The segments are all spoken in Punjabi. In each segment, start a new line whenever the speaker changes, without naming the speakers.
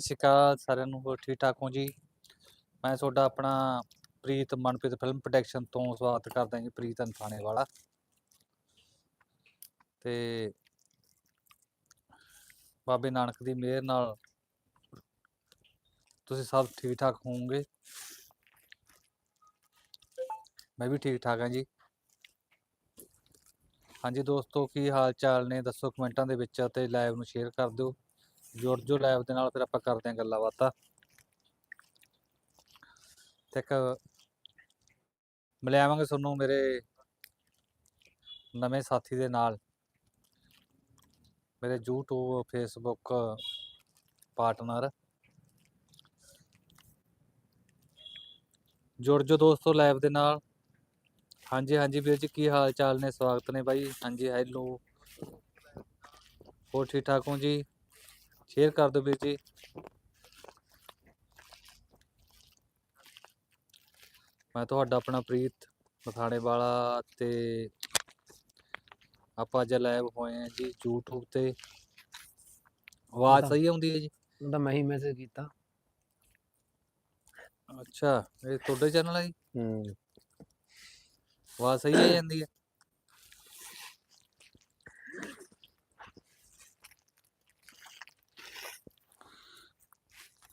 ਸਤਿ ਸ਼੍ਰੀ ਅਕਾਲ ਸਾਰਿਆਂ ਨੂੰ, ਹੋਰ ਠੀਕ ਠਾਕ ਹੋ ਜੀ? ਮੈਂ ਤੁਹਾਡਾ ਆਪਣਾ ਪ੍ਰੀਤ ਮਨਪ੍ਰੀਤ ਫਿਲਮ ਪ੍ਰੋਡਕਸ਼ਨ ਤੋਂ ਸਵਾਗਤ ਕਰਦਾ ਜੀ, ਪ੍ਰੀਤ ਅਨਥਾਣੇ ਵਾਲਾ ਤੇ ਬਾਬੇ ਨਾਨਕ ਦੀ ਮਿਹਰ ਨਾਲ ਤੁਸੀਂ ਸਭ ਠੀਕ ਠਾਕ ਹੋਵੋਗੇ? ਮੈਂ ਵੀ ਠੀਕ ਠਾਕ ਹਾਂ ਜੀ। ਹਾਂਜੀ ਦੋਸਤੋ, ਕੀ ਹਾਲ ਚਾਲ ਨੇ? ਦੱਸੋ ਕਮੈਂਟਾਂ ਦੇ ਵਿੱਚ ਤੇ ਲਾਈਵ ਨੂੰ ਸ਼ੇਅਰ ਕਰ ਦਿਓ। ਜੁੜ ਜੋ ਲਾਈਵ ਦੇ ਨਾਲ ਫਿਰ ਆਪਾਂ ਕਰਦੇ ਹਾਂ ਗੱਲਾਂ ਬਾਤਾਂ। ਤੇ ਇੱਕ ਮਿਲਾਵਾਂਗੇ ਤੁਹਾਨੂੰ ਮੇਰੇ ਨਵੇਂ ਸਾਥੀ ਦੇ ਨਾਲ। ਮੇਰੇ YouTube, Facebook ਪਾਰਟਨਰ ਜੁੜ ਜੋ ਦੋਸਤੋ ਲਾਈਵ ਦੇ ਨਾਲ। ਹਾਂਜੀ ਹਾਂਜੀ ਵੀਰ ਜੀ, ਕੀ ਹਾਲ ਚਾਲ ਨੇ? ਸਵਾਗਤ ਨੇ ਬਾਈ। ਹਾਂਜੀ ਹੈਲੋ ਹੋਰ ਠੀਕ ਠਾਕ ਹੋ ਜੀ? ਸ਼ੇਅਰ ਕਰ ਦਿਓ ਵੀਰ ਜੀ। ਮੈਂ ਤੁਹਾਡਾ ਆਪਣਾ ਪ੍ਰੀਤ ਮਥਾਣੇ ਵਾਲਾ ਤੇ ਆਪਾਂ ਅੱਜ ਲਾਈਵ ਹੋਏ ਹਾਂ ਜੀ YouTube ਤੇ। ਆਵਾਜ਼ ਸਹੀ ਆਉਂਦੀ ਹੈ ਜੀ?
ਉਹਦਾ ਮੈਂ ਹੀ ਮੈਸੇਜ ਕੀਤਾ।
ਅੱਛਾ ਇਹ ਤੁਹਾਡੇ ਚੈਨਲ ਹੈ ਜੀ?
ਹੂੰ।
ਆਵਾਜ਼ ਸਹੀ ਆ ਜਾਂਦੀ ਹੈ?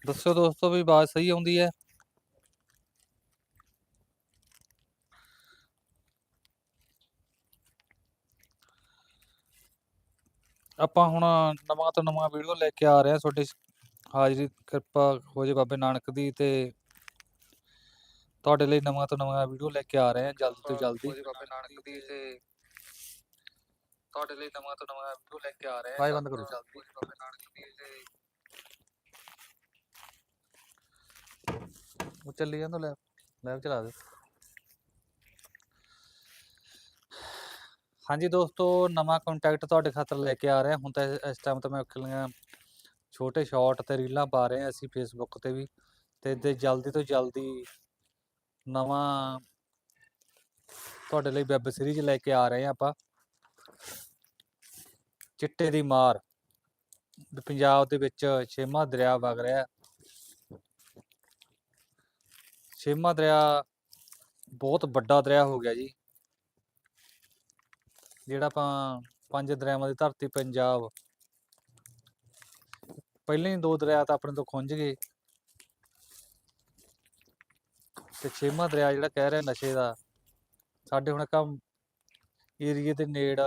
ਦੱਸੋ ਦੋਸਤੋ ਵੀ ਆਵਾਜ਼ ਸਹੀ ਆਉਂਦੀ ਹੈ ਆਪਾਂ ਹੁਣ ਨਵਾਂ ਤੋਂ ਨਵਾਂ ਵੀਡੀਓ ਲੈ ਕੇ ਆ ਰਹੇ ਹਾਂ ਤੁਹਾਡੀ ਹਾਜ਼ਰੀ ਕਿਰਪਾ ਹੋ ਜੇ ਬਾਬੇ ਨਾਨਕ ਦੀ ਤੇ ਤੁਹਾਡੇ ਲਈ ਨਵਾਂ ਤੋਂ ਨਵਾਂ ਵੀਡੀਓ ਲੈ ਕੇ ਆ ਰਹੇ ਹਾਂ ਜਲਦੀ ਤੋਂ ਜਲਦੀ ਬਾਬੇ ਨਾਨਕ ਦੀ ਤੇ ਤੁਹਾਡੇ ਲਈ ਨਵਾਂ ਤੋਂ ਨਵਾਂ ਵੀਡੀਓ ਲੈ ਕੇ ਆ ਰਹੇ ਹਾਂ
ਆਵਾਜ਼ ਬੰਦ
ਜਲਦੀ
ਕਰੋ।
ਤੋਂ ਜਲਦੀ ਬਾਬੇ ਨਾਨਕ ਦੀ ਤੇ ਉਹ ਚੱਲੀ ਜਾਂਦਾ ਲੈ ਲਾਈਵ ਚਲਾ ਦੇ ਹਾਂਜੀ ਦੋਸਤੋ, ਨਵਾਂ ਕੰਟੈਕਟ ਤੁਹਾਡੇ ਖਾਤਰ ਲੈ ਕੇ ਆ ਰਿਹਾ। ਹੁਣ ਤਾਂ ਇਸ- ਟਾਈਮ ਤਾਂ ਮੈਂ ਖਲੀਆਂ ਛੋਟੇ ਸ਼ਾਰਟ ਤੇ ਰੀਲਾਂ ਪਾ ਰਹੇ ਹਾਂ ਅਸੀਂ ਫੇਸਬੁੱਕ ਤੇ ਵੀ। ਤੇ ਦੇ ਜਲਦੀ ਤੋਂ ਜਲਦੀ ਨਵਾਂ ਤੁਹਾਡੇ ਲਈ ਵੈਬ ਸੀਰੀਜ਼ ਲੈ ਕੇ ਆ ਰਹੇ ਹਾਂ ਆਪਾਂ। ਚਿੱਟੇ ਦੀ ਮਾਰ। ਵੀ ਪੰਜਾਬ ਦੇ ਵਿੱਚ ਛੇਵਾਂ ਦਰਿਆ ਵਗ ਰਿਹਾ। ਹੈ। ਛੇਵਾਂ ਦਰਿਆ ਬਹੁਤ ਵੱਡਾ ਦਰਿਆ ਹੋ ਗਿਆ ਜੀ। ਜਿਹੜਾ ਆਪਾਂ ਪੰਜ ਦਰਿਆਵਾਂ ਦੀ ਧਰਤੀ ਪੰਜਾਬ। ਪਹਿਲੇ ਹੀ ਦੋ ਦਰਿਆ ਤਾਂ ਆਪਣੇ ਤੋਂ ਖੁੰਝ ਗਏ। ਤੇ ਛੇਵਾਂ ਦਰਿਆ ਜਿਹੜਾ ਕਹਿ ਰਿਹਾ ਨਸ਼ੇ ਦਾ, ਸਾਡੇ ਹੁਣ ਕੰਮ ਏਰੀਏ ਦੇ ਨੇੜ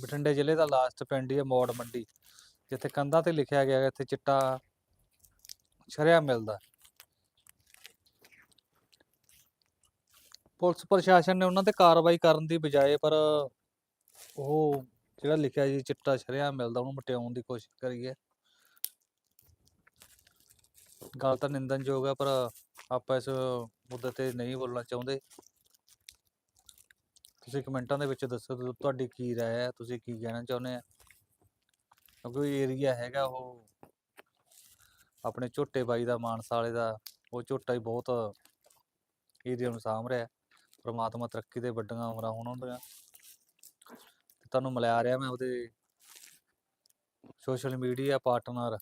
ਬਠਿੰਡੇ ਜ਼ਿਲ੍ਹੇ ਦਾ ਲਾਸਟ ਪਿੰਡ ਹੀ ਹੈ ਮੋੜ ਮੰਡੀ। ਜਿੱਥੇ ਕੰਧਾਂ ਤੇ ਲਿਖਿਆ ਗਿਆ, ਇੱਥੇ ਚਿੱਟਾ ਛਰਿਆ ਮਿਲਦਾ। ਪੁਲਿਸ ਪ੍ਰਸ਼ਾਸਨ ਨੇ ਉਹਨਾਂ ਤੇ ਕਾਰਵਾਈ ਕਰਨ ਦੀ ਬਜਾਏ ਪਰ ਉਹ ਜਿਹੜਾ ਲਿਖਿਆ ਜੀ ਚਿੱਟਾ ਸ਼ਰਿਆ ਮਿਲਦਾ, ਉਹਨੂੰ ਮਟਿਆਉਣ ਦੀ ਕੋਸ਼ਿਸ਼ ਕਰੀ ਹੈ। ਗੱਲ ਤਾਂ ਨਿੰਦਨਯੋਗ ਹੈ, ਪਰ ਆਪਾਂ ਇਸ ਮੁੱਦੇ ਤੇ ਨਹੀਂ ਬੋਲਣਾ ਚਾਹੁੰਦੇ। ਤੁਸੀਂ ਕਮੈਂਟਾਂ ਦੇ ਵਿੱਚ ਦੱਸੋ ਤੁਹਾਡੀ ਕੀ ਰਾਏ ਹੈ, ਤੁਸੀਂ ਕੀ ਕਹਿਣਾ ਚਾਹੁੰਦੇ ਆ ਕਿਉਂਕਿ ਏਰੀਆ ਹੈਗਾ, ਉਹ ਆਪਣੇ ਝੋਟੇ ਬਾਈ ਦਾ, ਮਾਨਸਾ ਵਾਲੇ ਦਾ, ਉਹ ਝੋਟਾ ਹੀ ਬਹੁਤ ਏਰੀਆ ਨੂੰ ਸਾਂਭ ਰਿਹਾ ਪ੍ਰਮਾਤਮਾ ਤਰੱਕੀ ਦੇ ਵੱਡੀਆਂ ਉਮਰਾਂ ਹੋਣ ਉਹਦੀਆਂ। ਤੇ ਤੁਹਾਨੂੰ ਮਿਲਾ ਰਿਹਾ ਮੈਂ ਉਹਦੇ ਸੋਸ਼ਲ ਮੀਡੀਆ ਪਾਰਟਨਰ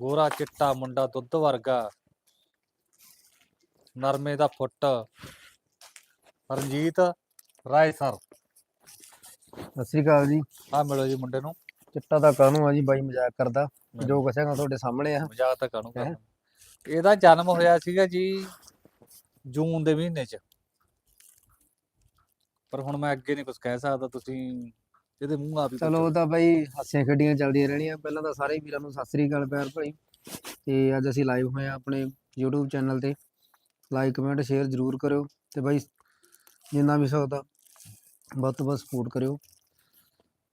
ਗੋਰਾ ਚਿੱਟਾ ਮੁੰਡਾ ਦੁੱਧ ਵਰਗਾ। ਨਰਮੇ ਦਾ ਫੁੱਟ ਰਣਜੀਤ ਰਾਏ ਸਰ।
ਸਤਿ ਸ੍ਰੀ ਅਕਾਲ ਜੀ।
ਆ ਮਿਲੋ ਜੀ ਮੁੰਡੇ ਨੂੰ।
ਚਿੱਟਾ ਤਾਂ ਕਾਹਨੂੰ ਆ ਜੀ ਬਾਈ ਮਜ਼ਾਕ ਕਰਦਾ। ਜੋ ਕੁਛ ਹੈਗਾ ਤੁਹਾਡੇ ਸਾਹਮਣੇ ਆ।
ਮਜ਼ਾਕ ਤਾਂ ਕਾਹਨੂੰ ਇਹਦਾ ਜਨਮ ਹੋਇਆ ਸੀਗਾ ਜੀ ਜੂਨ ਦੇ ਮਹੀਨੇ 'ਚ। ਪਰ ਹੁਣ ਮੈਂ ਅੱਗੇ ਨਹੀਂ ਕੁਝ ਕਹਿ ਸਕਦਾ ਤੁਸੀਂ ਇਹਦੇ ਮੂੰਹ ਆਪ ਹੀ
ਚਲੋ ਉਹ ਤਾਂ ਬਾਈ ਹਾਸੀਆਂ ਖੇਡੀਆਂ ਚੱਲਦੀਆਂ ਰਹਿਣੀਆਂ। ਪਹਿਲਾਂ ਤਾਂ ਸਾਰੇ ਵੀਰਾਂ ਨੂੰ ਸਤਿ ਸ੍ਰੀ ਅਕਾਲ ਪਿਆਰ ਭਾਈ ਤੇ ਅੱਜ ਅਸੀਂ ਲਾਈਵ ਹੋਏ ਆ ਆਪਣੇ YouTube ਚੈਨਲ ਤੇ। ਲਾਈਕ ਕਮੈਂਟ ਸ਼ੇਅਰ ਜ਼ਰੂਰ ਕਰਿਓ। ਤੇ ਬਾਈ ਜਿੰਨਾ ਵੀ ਸਕਦਾ ਵੱਧ ਤੋਂ ਵੱਧ ਸਪੋਰਟ ਕਰਿਓ।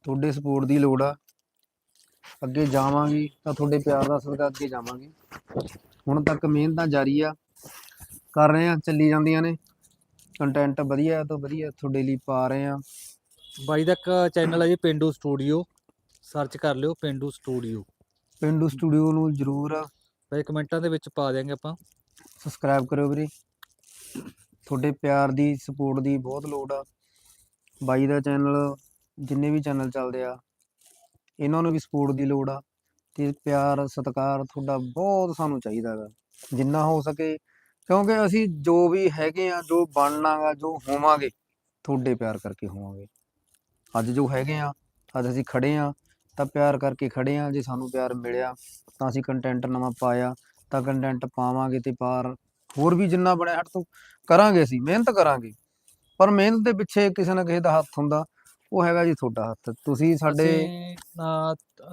ਤੁਹਾਡੇ ਸਪੋਰਟ ਦੀ ਲੋੜ ਆ। ਅੱਗੇ ਜਾਵਾਂਗੇ ਤਾਂ ਤੁਹਾਡੇ ਪਿਆਰ ਦਾ ਸਦਕਾ ਅੱਗੇ ਜਾਵਾਂਗੇ। ਹੁਣ ਤੱਕ ਮਿਹਨਤਾਂ ਜਾਰੀ ਆ। ਕਰ ਰਹੇ ਆ ਚੱਲੀ ਜਾਂਦੀਆਂ ਨੇ। ਕੰਟੈਂਟ ਵਧੀਆ ਤੋਂ ਵਧੀਆ ਤੁਹਾਡੇ ਲਈ ਪਾ ਰਹੇ ਆ
ਬਾਈ ਦਾ ਇੱਕ ਚੈਨਲ ਹੈ ਜੀ ਪਿੰਡੂ ਸਟੂਡੀਓ ਸਰਚ ਕਰ ਲਿਓ ਪਿੰਡੂ ਸਟੂਡੀਓ
ਪਿੰਡੂ ਸਟੂਡੀਓ ਨੂੰ ਜ਼ਰੂਰ
ਬਾਈ ਕਮੈਂਟਾਂ ਦੇ ਵਿੱਚ ਪਾ ਦਿਆਂਗੇ ਆਪਾਂ।
ਸਬਸਕ੍ਰਾਈਬ ਕਰਿਓ ਵੀਰੇ। ਤੁਹਾਡੇ ਪਿਆਰ ਦੀ ਸਪੋਰਟ ਦੀ ਬਹੁਤ ਲੋੜ ਆ। ਬਾਈ ਦਾ ਚੈਨਲ ਜਿੰਨੇ ਵੀ ਚੈਨਲ ਚੱਲਦੇ ਆ ਇਹਨਾਂ ਨੂੰ ਵੀ ਸਪੋਰਟ ਦੀ ਲੋੜ ਆ। ਤੇ ਪਿਆਰ ਸਤਿਕਾਰ ਤੁਹਾਡਾ ਬਹੁਤ ਸਾਨੂੰ ਚਾਹੀਦਾ ਗਾ ਜਿੰਨਾ ਹੋ ਸਕੇ ਕਿਉਂਕਿ ਅਸੀਂ ਜੋ ਵੀ ਹੈਗੇ ਆ, ਜੋ ਬਣਨਾਗਾ, ਜੋ ਹੋਵਾਂਗੇ, ਤੁਹਾਡੇ ਪਿਆਰ ਕਰਕੇ ਹੋਵਾਂਗੇ। ਅੱਜ ਜੋ ਹੈਗੇ ਆ, ਅੱਜ ਅਸੀਂ ਖੜੇ ਆ, ਤਾਂ ਪਿਆਰ ਕਰਕੇ ਖੜੇ ਆ, ਜੇ ਸਾਨੂੰ ਪਿਆਰ ਮਿਲਿਆ, ਤਾਂ ਅਸੀਂ ਕੰਟੈਂਟ ਨਵਾਂ ਪਾਇਆ, ਤਾਂ ਕੰਟੈਂਟ ਪਾਵਾਂਗੇ ਤੇ ਪਾਰ ਹੋਰ ਵੀ ਜਿੰਨਾ ਬਣਿਆ, ਹੱਟ ਤੋਂ ਕਰਾਂਗੇ ਅਸੀਂ, ਮਿਹਨਤ ਕਰਾਂਗੇ। ਪਰ ਮਿਹਨਤ ਦੇ ਪਿੱਛੇ ਕਿਸੇ ਨਾ ਕਿਸੇ ਦਾ ਹੱਥ ਹੁੰਦਾ, ਉਹ ਹੈਗਾ ਜੀ ਤੁਹਾਡਾ ਹੱਥ। ਤੁਸੀਂ ਸਾਡੇ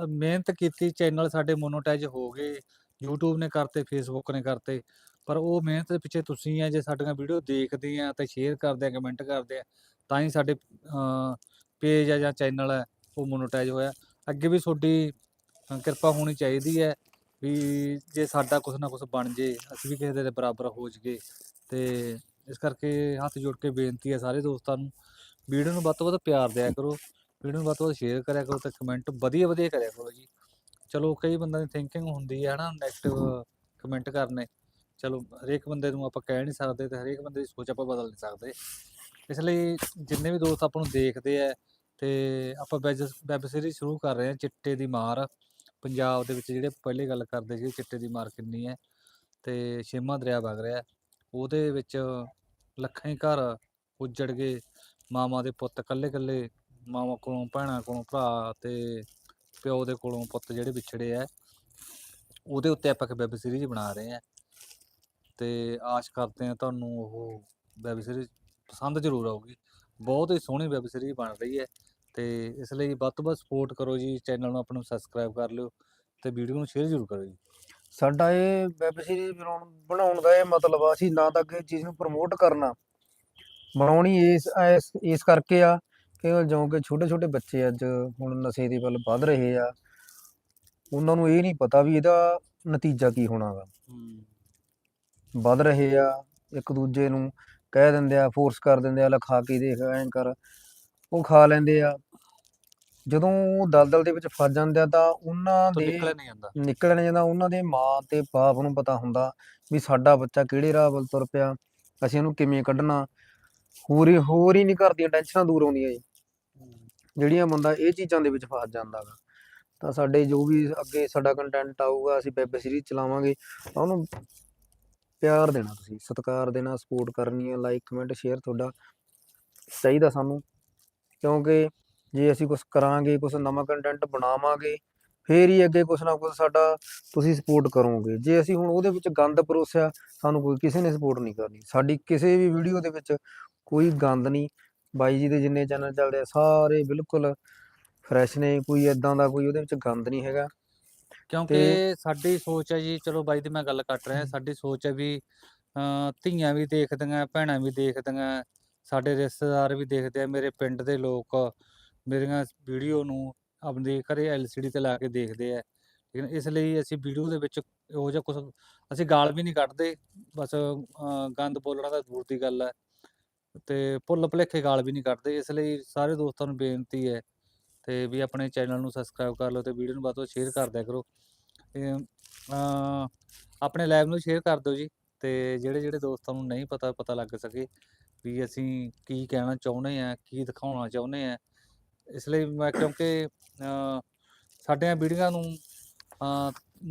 ਮਿਹਨਤ ਕੀਤੀ ਚੈਨਲ ਸਾਡੇ ਮੋਨੋਟਾਈਜ਼ ਹੋ ਗਏ। YouTube ਨੇ ਕਰਤੇ, Facebook ਨੇ ਕਰਤੇ। ਪਰ ਉਹ ਮਿਹਨਤ ਦੇ ਪਿੱਛੇ ਤੁਸੀਂ ਆ, ਜੇ ਸਾਡੀਆਂ ਵੀਡੀਓ ਦੇਖਦੇ ਆ ਤੇ ਸ਼ੇਅਰ ਕਰਦੇ ਆ ਕਮੈਂਟ ਕਰਦੇ ਆ, ਤਾਂ ਹੀ ਸਾਡੇ ਪੇਜ ਆ ਜਾਂ ਚੈਨਲ ਹੈ ਉਹ ਮੋਨੋਟਾਈਜ਼ ਹੋਇਆ। ਅੱਗੇ ਵੀ ਤੁਹਾਡੀ ਕਿਰਪਾ ਹੋਣੀ ਚਾਹੀਦੀ ਹੈ ਵੀ ਜੇ ਸਾਡਾ ਕੁਝ ਨਾ ਕੁਝ ਬਣ ਜੇ, ਅਸੀਂ ਵੀ ਕਿਸੇ ਦੇ ਬਰਾਬਰ ਹੋ ਜਾਈਏ। ਤੇ ਇਸ ਕਰਕੇ ਹੱਥ ਜੋੜ ਕੇ ਬੇਨਤੀ ਹੈ ਸਾਰੇ ਦੋਸਤਾਂ ਨੂੰ, ਵੀਡੀਓ ਨੂੰ ਵੱਧ ਤੋਂ ਵੱਧ ਪਿਆਰ ਦਿਆ ਕਰੋ, ਵੀਡੀਓ ਨੂੰ ਵੱਧ ਤੋਂ ਵੱਧ ਸ਼ੇਅਰ ਕਰਿਆ ਕਰੋ ਤੇ ਕਮੈਂਟ ਵਧੀਆ ਵਧੀਆ ਕਰਿਆ ਕਰੋ ਜੀ। ਚਲੋ ਕਈ ਬੰਦਿਆਂ ਦੀ ਥਿੰਕਿੰਗ ਹੁੰਦੀ ਹੈ ਹਨਾ ਨੈਗੇਟਿਵ ਕਮੈਂਟ ਕਰਨੇ। ਚਲੋ, ਹਰੇਕ ਬੰਦੇ ਨੂੰ ਆਪਾਂ ਕਹਿ ਨਹੀਂ ਸਕਦੇ ਤੇ ਹਰੇਕ ਬੰਦੇ ਦੀ ਸੋਚ ਆਪਾਂ ਬਦਲ ਨਹੀਂ ਸਕਦੇ। ਇਸ ਲਈ ਜਿੰਨੇ ਵੀ ਦੋਸਤ ਆਪਾਂ ਨੂੰ ਦੇਖਦੇ ਆ ਤੇ ਆਪਾਂ ਵੈਬ ਸੀਰੀਜ਼ ਸ਼ੁਰੂ ਕਰ ਰਹੇ ਹਾਂ ਚਿੱਟੇ ਦੀ ਮਾਰ। ਪੰਜਾਬ ਦੇ ਵਿੱਚ ਜਿਹੜੇ ਪਹਿਲੇ ਗੱਲ ਕਰਦੇ ਸੀ, ਚਿੱਟੇ ਦੀ ਮਾਰ ਕਿੰਨੀ ਹੈ ਤੇ ਛੇਵਾਂ ਦਰਿਆ ਵਗ ਰਿਹਾ। ਉਹਦੇ ਵਿੱਚ ਲੱਖਾਂ ਹੀ ਘਰ ਉੱਜੜ ਗਏ। ਮਾਵਾਂ ਦੇ ਪੁੱਤ ਇਕੱਲੇ ਇਕੱਲੇ ਮਾਵਾਂ ਕੋਲੋਂ, ਭੈਣਾਂ ਕੋਲੋਂ, ਭਰਾ ਤੇ ਪਿਓ ਦੇ ਕੋਲੋਂ ਪੁੱਤ ਜਿਹੜੇ ਵਿਛੜੇ ਆ। ਉਹਦੇ ਉੱਤੇ ਆਪਾਂ ਇੱਕ ਵੈਬ ਸੀਰੀਜ਼ ਬਣਾ ਰਹੇ ਆ। ਤੇ ਆਸ ਕਰਦੇ ਆ ਤੁਹਾਨੂੰ ਉਹ ਵੈਬ ਸੀਰੀਜ਼ ਪਸੰਦ ਜ਼ਰੂਰ ਆਊਗੀ। ਬਹੁਤ ਹੀ ਸੋਹਣੀ ਵੈਬ ਸੀਰੀਜ਼ ਬਣ ਰਹੀ ਹੈ ਤੇ ਇਸ ਲਈ ਵੱਧ ਤੋਂ ਵੱਧ ਸਪੋਰਟ ਕਰੋ ਜੀ ਚੈਨਲ ਨੂੰ ਆਪਣਾ ਸਬਸਕ੍ਰਾਈਬ ਕਰ ਲਿਓ ਤੇ ਵੀਡੀਓ ਨੂੰ ਸ਼ੇਅਰ ਜ਼ਰੂਰ ਕਰੋ ਜੀ।
ਸਾਡਾ ਇਹ ਵੈਬ ਸੀਰੀਜ਼ ਬਣਾਉਣ ਬਣਾਉਣ ਦਾ ਇਹ ਮਤਲਬ ਆ ਅਸੀਂ ਨਾ ਤਾਂ ਕਿਸੇ ਚੀਜ਼ ਨੂੰ ਪ੍ਰਮੋਟ ਕਰਨਾ। ਬਣਾਉਣੀ ਇਸ ਇਸ ਕਰਕੇ ਆ ਕਿ ਜਿਉਂ ਕਿ ਛੋਟੇ ਛੋਟੇ ਬੱਚੇ ਅੱਜ ਹੁਣ ਨਸ਼ੇ ਦੇ ਵੱਲ ਵੱਧ ਰਹੇ ਆ। ਉਹਨਾਂ ਨੂੰ ਇਹ ਨਹੀਂ ਪਤਾ ਵੀ ਇਹਦਾ ਨਤੀਜਾ ਕੀ ਹੋਣਾ ਗਾ ਵੱਧ ਰਹੇ ਆ ਇੱਕ ਦੂਜੇ ਨੂੰ ਕਹਿ ਦਿੰਦੇ ਆ ਫੋਰਸ ਕਰ ਦਿੰਦੇ ਆ ਲੈ ਖਾ ਕੇ ਦੇਖ ਐਂ ਕਰ। ਉਹ ਖਾ ਲੈਂਦੇ ਆ। ਜਦੋਂ ਦਲਦਲ ਦੇ ਵਿੱਚ ਫਸ ਜਾਂਦੇ ਆ ਤਾਂ ਉਹਨਾਂ
ਤੋਂ
ਦੇ
ਨਿਕਲਿਆ ਨਹੀਂ ਜਾਂਦਾ।
ਨਿਕਲ ਨਹੀਂ ਜਾਂਦਾ। ਉਹਨਾਂ ਦੇ ਮਾਂ ਤੇ ਬਾਪ ਨੂੰ ਪਤਾ ਹੁੰਦਾ ਵੀ ਸਾਡਾ ਬੱਚਾ ਕਿਹੜੇ ਰਾਹ ਵੱਲ ਤੁਰ ਪਿਆ ਅਸੀਂ ਉਹਨੂੰ ਕਿਵੇਂ ਕੱਢਣਾ। ਹੋਰ ਹੀ ਹੋਰ ਹੀ ਨਹੀਂ ਘਰ ਦੀਆਂ ਟੈਨਸ਼ਨਾਂ ਦੂਰ ਆਉਂਦੀਆਂ ਜੀ। ਜਿਹੜੀਆਂ ਬੰਦਾ ਇਹ ਚੀਜ਼ਾਂ ਦੇ ਵਿੱਚ ਫਸ ਜਾਂਦਾ ਗਾ। ਤਾਂ ਸਾਡੇ ਜੋ ਵੀ ਅੱਗੇ ਸਾਡਾ ਕੰਟੈਂਟ ਆਊਗਾ ਅਸੀਂ ਵੈਬ ਸੀਰੀਜ਼ ਚਲਾਵਾਂਗੇ ਤਾਂ ਉਹਨੂੰ ਪਿਆਰ ਦੇਣਾ ਤੁਸੀਂ, ਸਤਿਕਾਰ ਦੇਣਾ ਸਪੋਰਟ ਕਰਨੀ ਹੈ ਲਾਈਕ ਕਮੈਂਟ ਸ਼ੇਅਰ ਤੁਹਾਡਾ ਚਾਹੀਦਾ ਸਾਨੂੰ। ਕਿਉਂਕਿ ਜੇ ਅਸੀਂ ਕੁਝ ਕਰਾਂਗੇ ਕੁਝ ਨਵਾਂ ਕੰਟੈਂਟ ਬਣਾਵਾਂਗੇ, ਫੇਰ ਹੀ ਅੱਗੇ ਕੁਝ ਨਾ ਕੁਝ ਸਾਡਾ ਤੁਸੀਂ ਸਪੋਰਟ ਕਰੋਗੇ। ਜੇ ਅਸੀਂ ਹੁਣ ਉਹਦੇ ਵਿੱਚ ਗੰਦ ਪਰੋਸਿਆ, ਸਾਨੂੰ ਕੋਈ ਕਿਸੇ ਨੇ ਸਪੋਰਟ ਨਹੀਂ ਕਰਨੀ। ਸਾਡੀ ਕਿਸੇ ਵੀ ਵੀਡੀਓ ਦੇ ਵਿੱਚ ਕੋਈ ਗੰਦ ਨਹੀਂ। ਬਾਈ ਜੀ ਦੇ ਜਿੰਨੇ ਚੈਨਲ ਚੱਲਦੇ ਆ, ਸਾਰੇ ਬਿਲਕੁਲ ਫਰੈਸ਼ ਨੇ, ਕੋਈ ਇਦਾਂ ਦਾ ਕੋਈ ਉਹਦੇ ਵਿੱਚ ਗੰਦ ਨਹੀਂ ਹੈਗਾ।
ਕਿਉਂਕਿ ਸਾਡੀ ਸੋਚ ਹੈ ਜੀ ਚਲੋ ਬਾਈ ਦੀ ਮੈਂ ਗੱਲ ਕੱਟ ਰਿਹਾ। ਸਾਡੀ ਸੋਚ ਹੈ ਵੀ ਅਹ, ਧੀਆਂ ਵੀ ਦੇਖਦੀਆਂ ਭੈਣਾਂ ਵੀ ਦੇਖਦੀਆਂ ਸਾਡੇ ਰਿਸ਼ਤੇਦਾਰ ਵੀ ਦੇਖਦੇ ਆ ਮੇਰੇ ਪਿੰਡ ਦੇ ਲੋਕ ਮੇਰੀਆਂ ਵੀਡੀਓ ਨੂੰ ਆਪਦੇ ਘਰੇ ਐਲਸੀਡੀ ਤੇ ਲਾ ਕੇ ਦੇਖਦੇ ਆ ਠੀਕ ਹੈ ਇਸ ਲਈ ਅਸੀਂ ਵੀਡੀਓ ਦੇ ਵਿੱਚ ਇਹੋ ਜਿਹਾ ਕੁਝ ਅਸੀਂ ਗਾਲ ਵੀ ਨਹੀਂ ਕੱਢਦੇ ਬਸ ਅਹ, ਗੰਦ ਬੋਲਣਾ ਤਾਂ ਦੂਰ ਦੀ ਗੱਲ ਹੈ ਤੇ ਭੁੱਲ ਭੁਲੇਖੇ ਗਾਲ ਵੀ ਨਹੀਂ ਕੱਢਦੇ ਇਸ ਲਈ ਸਾਰੇ ਦੋਸਤਾਂ ਨੂੰ ਬੇਨਤੀ ਹੈ ਤੇ ਵੀ ਆਪਣੇ ਚੈਨਲ ਨੂੰ ਸਬਸਕ੍ਰਾਈਬ ਕਰ ਲਓ ਤੇ ਵੀਡੀਓ ਨੂੰ ਵੱਧ ਤੋਂ ਸ਼ੇਅਰ ਕਰ ਦਿਆ ਕਰੋ। ਤੇ ਆਪਣੇ ਲਾਈਵ ਨੂੰ ਸ਼ੇਅਰ ਕਰ ਦਿਓ ਜੀ ਤੇ ਜਿਹੜੇ ਜਿਹੜੇ ਦੋਸਤਾਂ ਨੂੰ ਨਹੀਂ ਪਤਾ ਪਤਾ ਲੱਗ ਸਕੇ ਵੀ ਅਸੀਂ ਕੀ ਕਹਿਣਾ ਚਾਹੁੰਦੇ ਆ ਕੀ ਦਿਖਾਉਣਾ ਚਾਹੁੰਦੇ ਆ ਇਸ ਲਈ ਮੈਂ, ਕਿਉਂਕਿ ਸਾਡੀਆਂ ਵੀਡੀਓਆਂ ਨੂੰ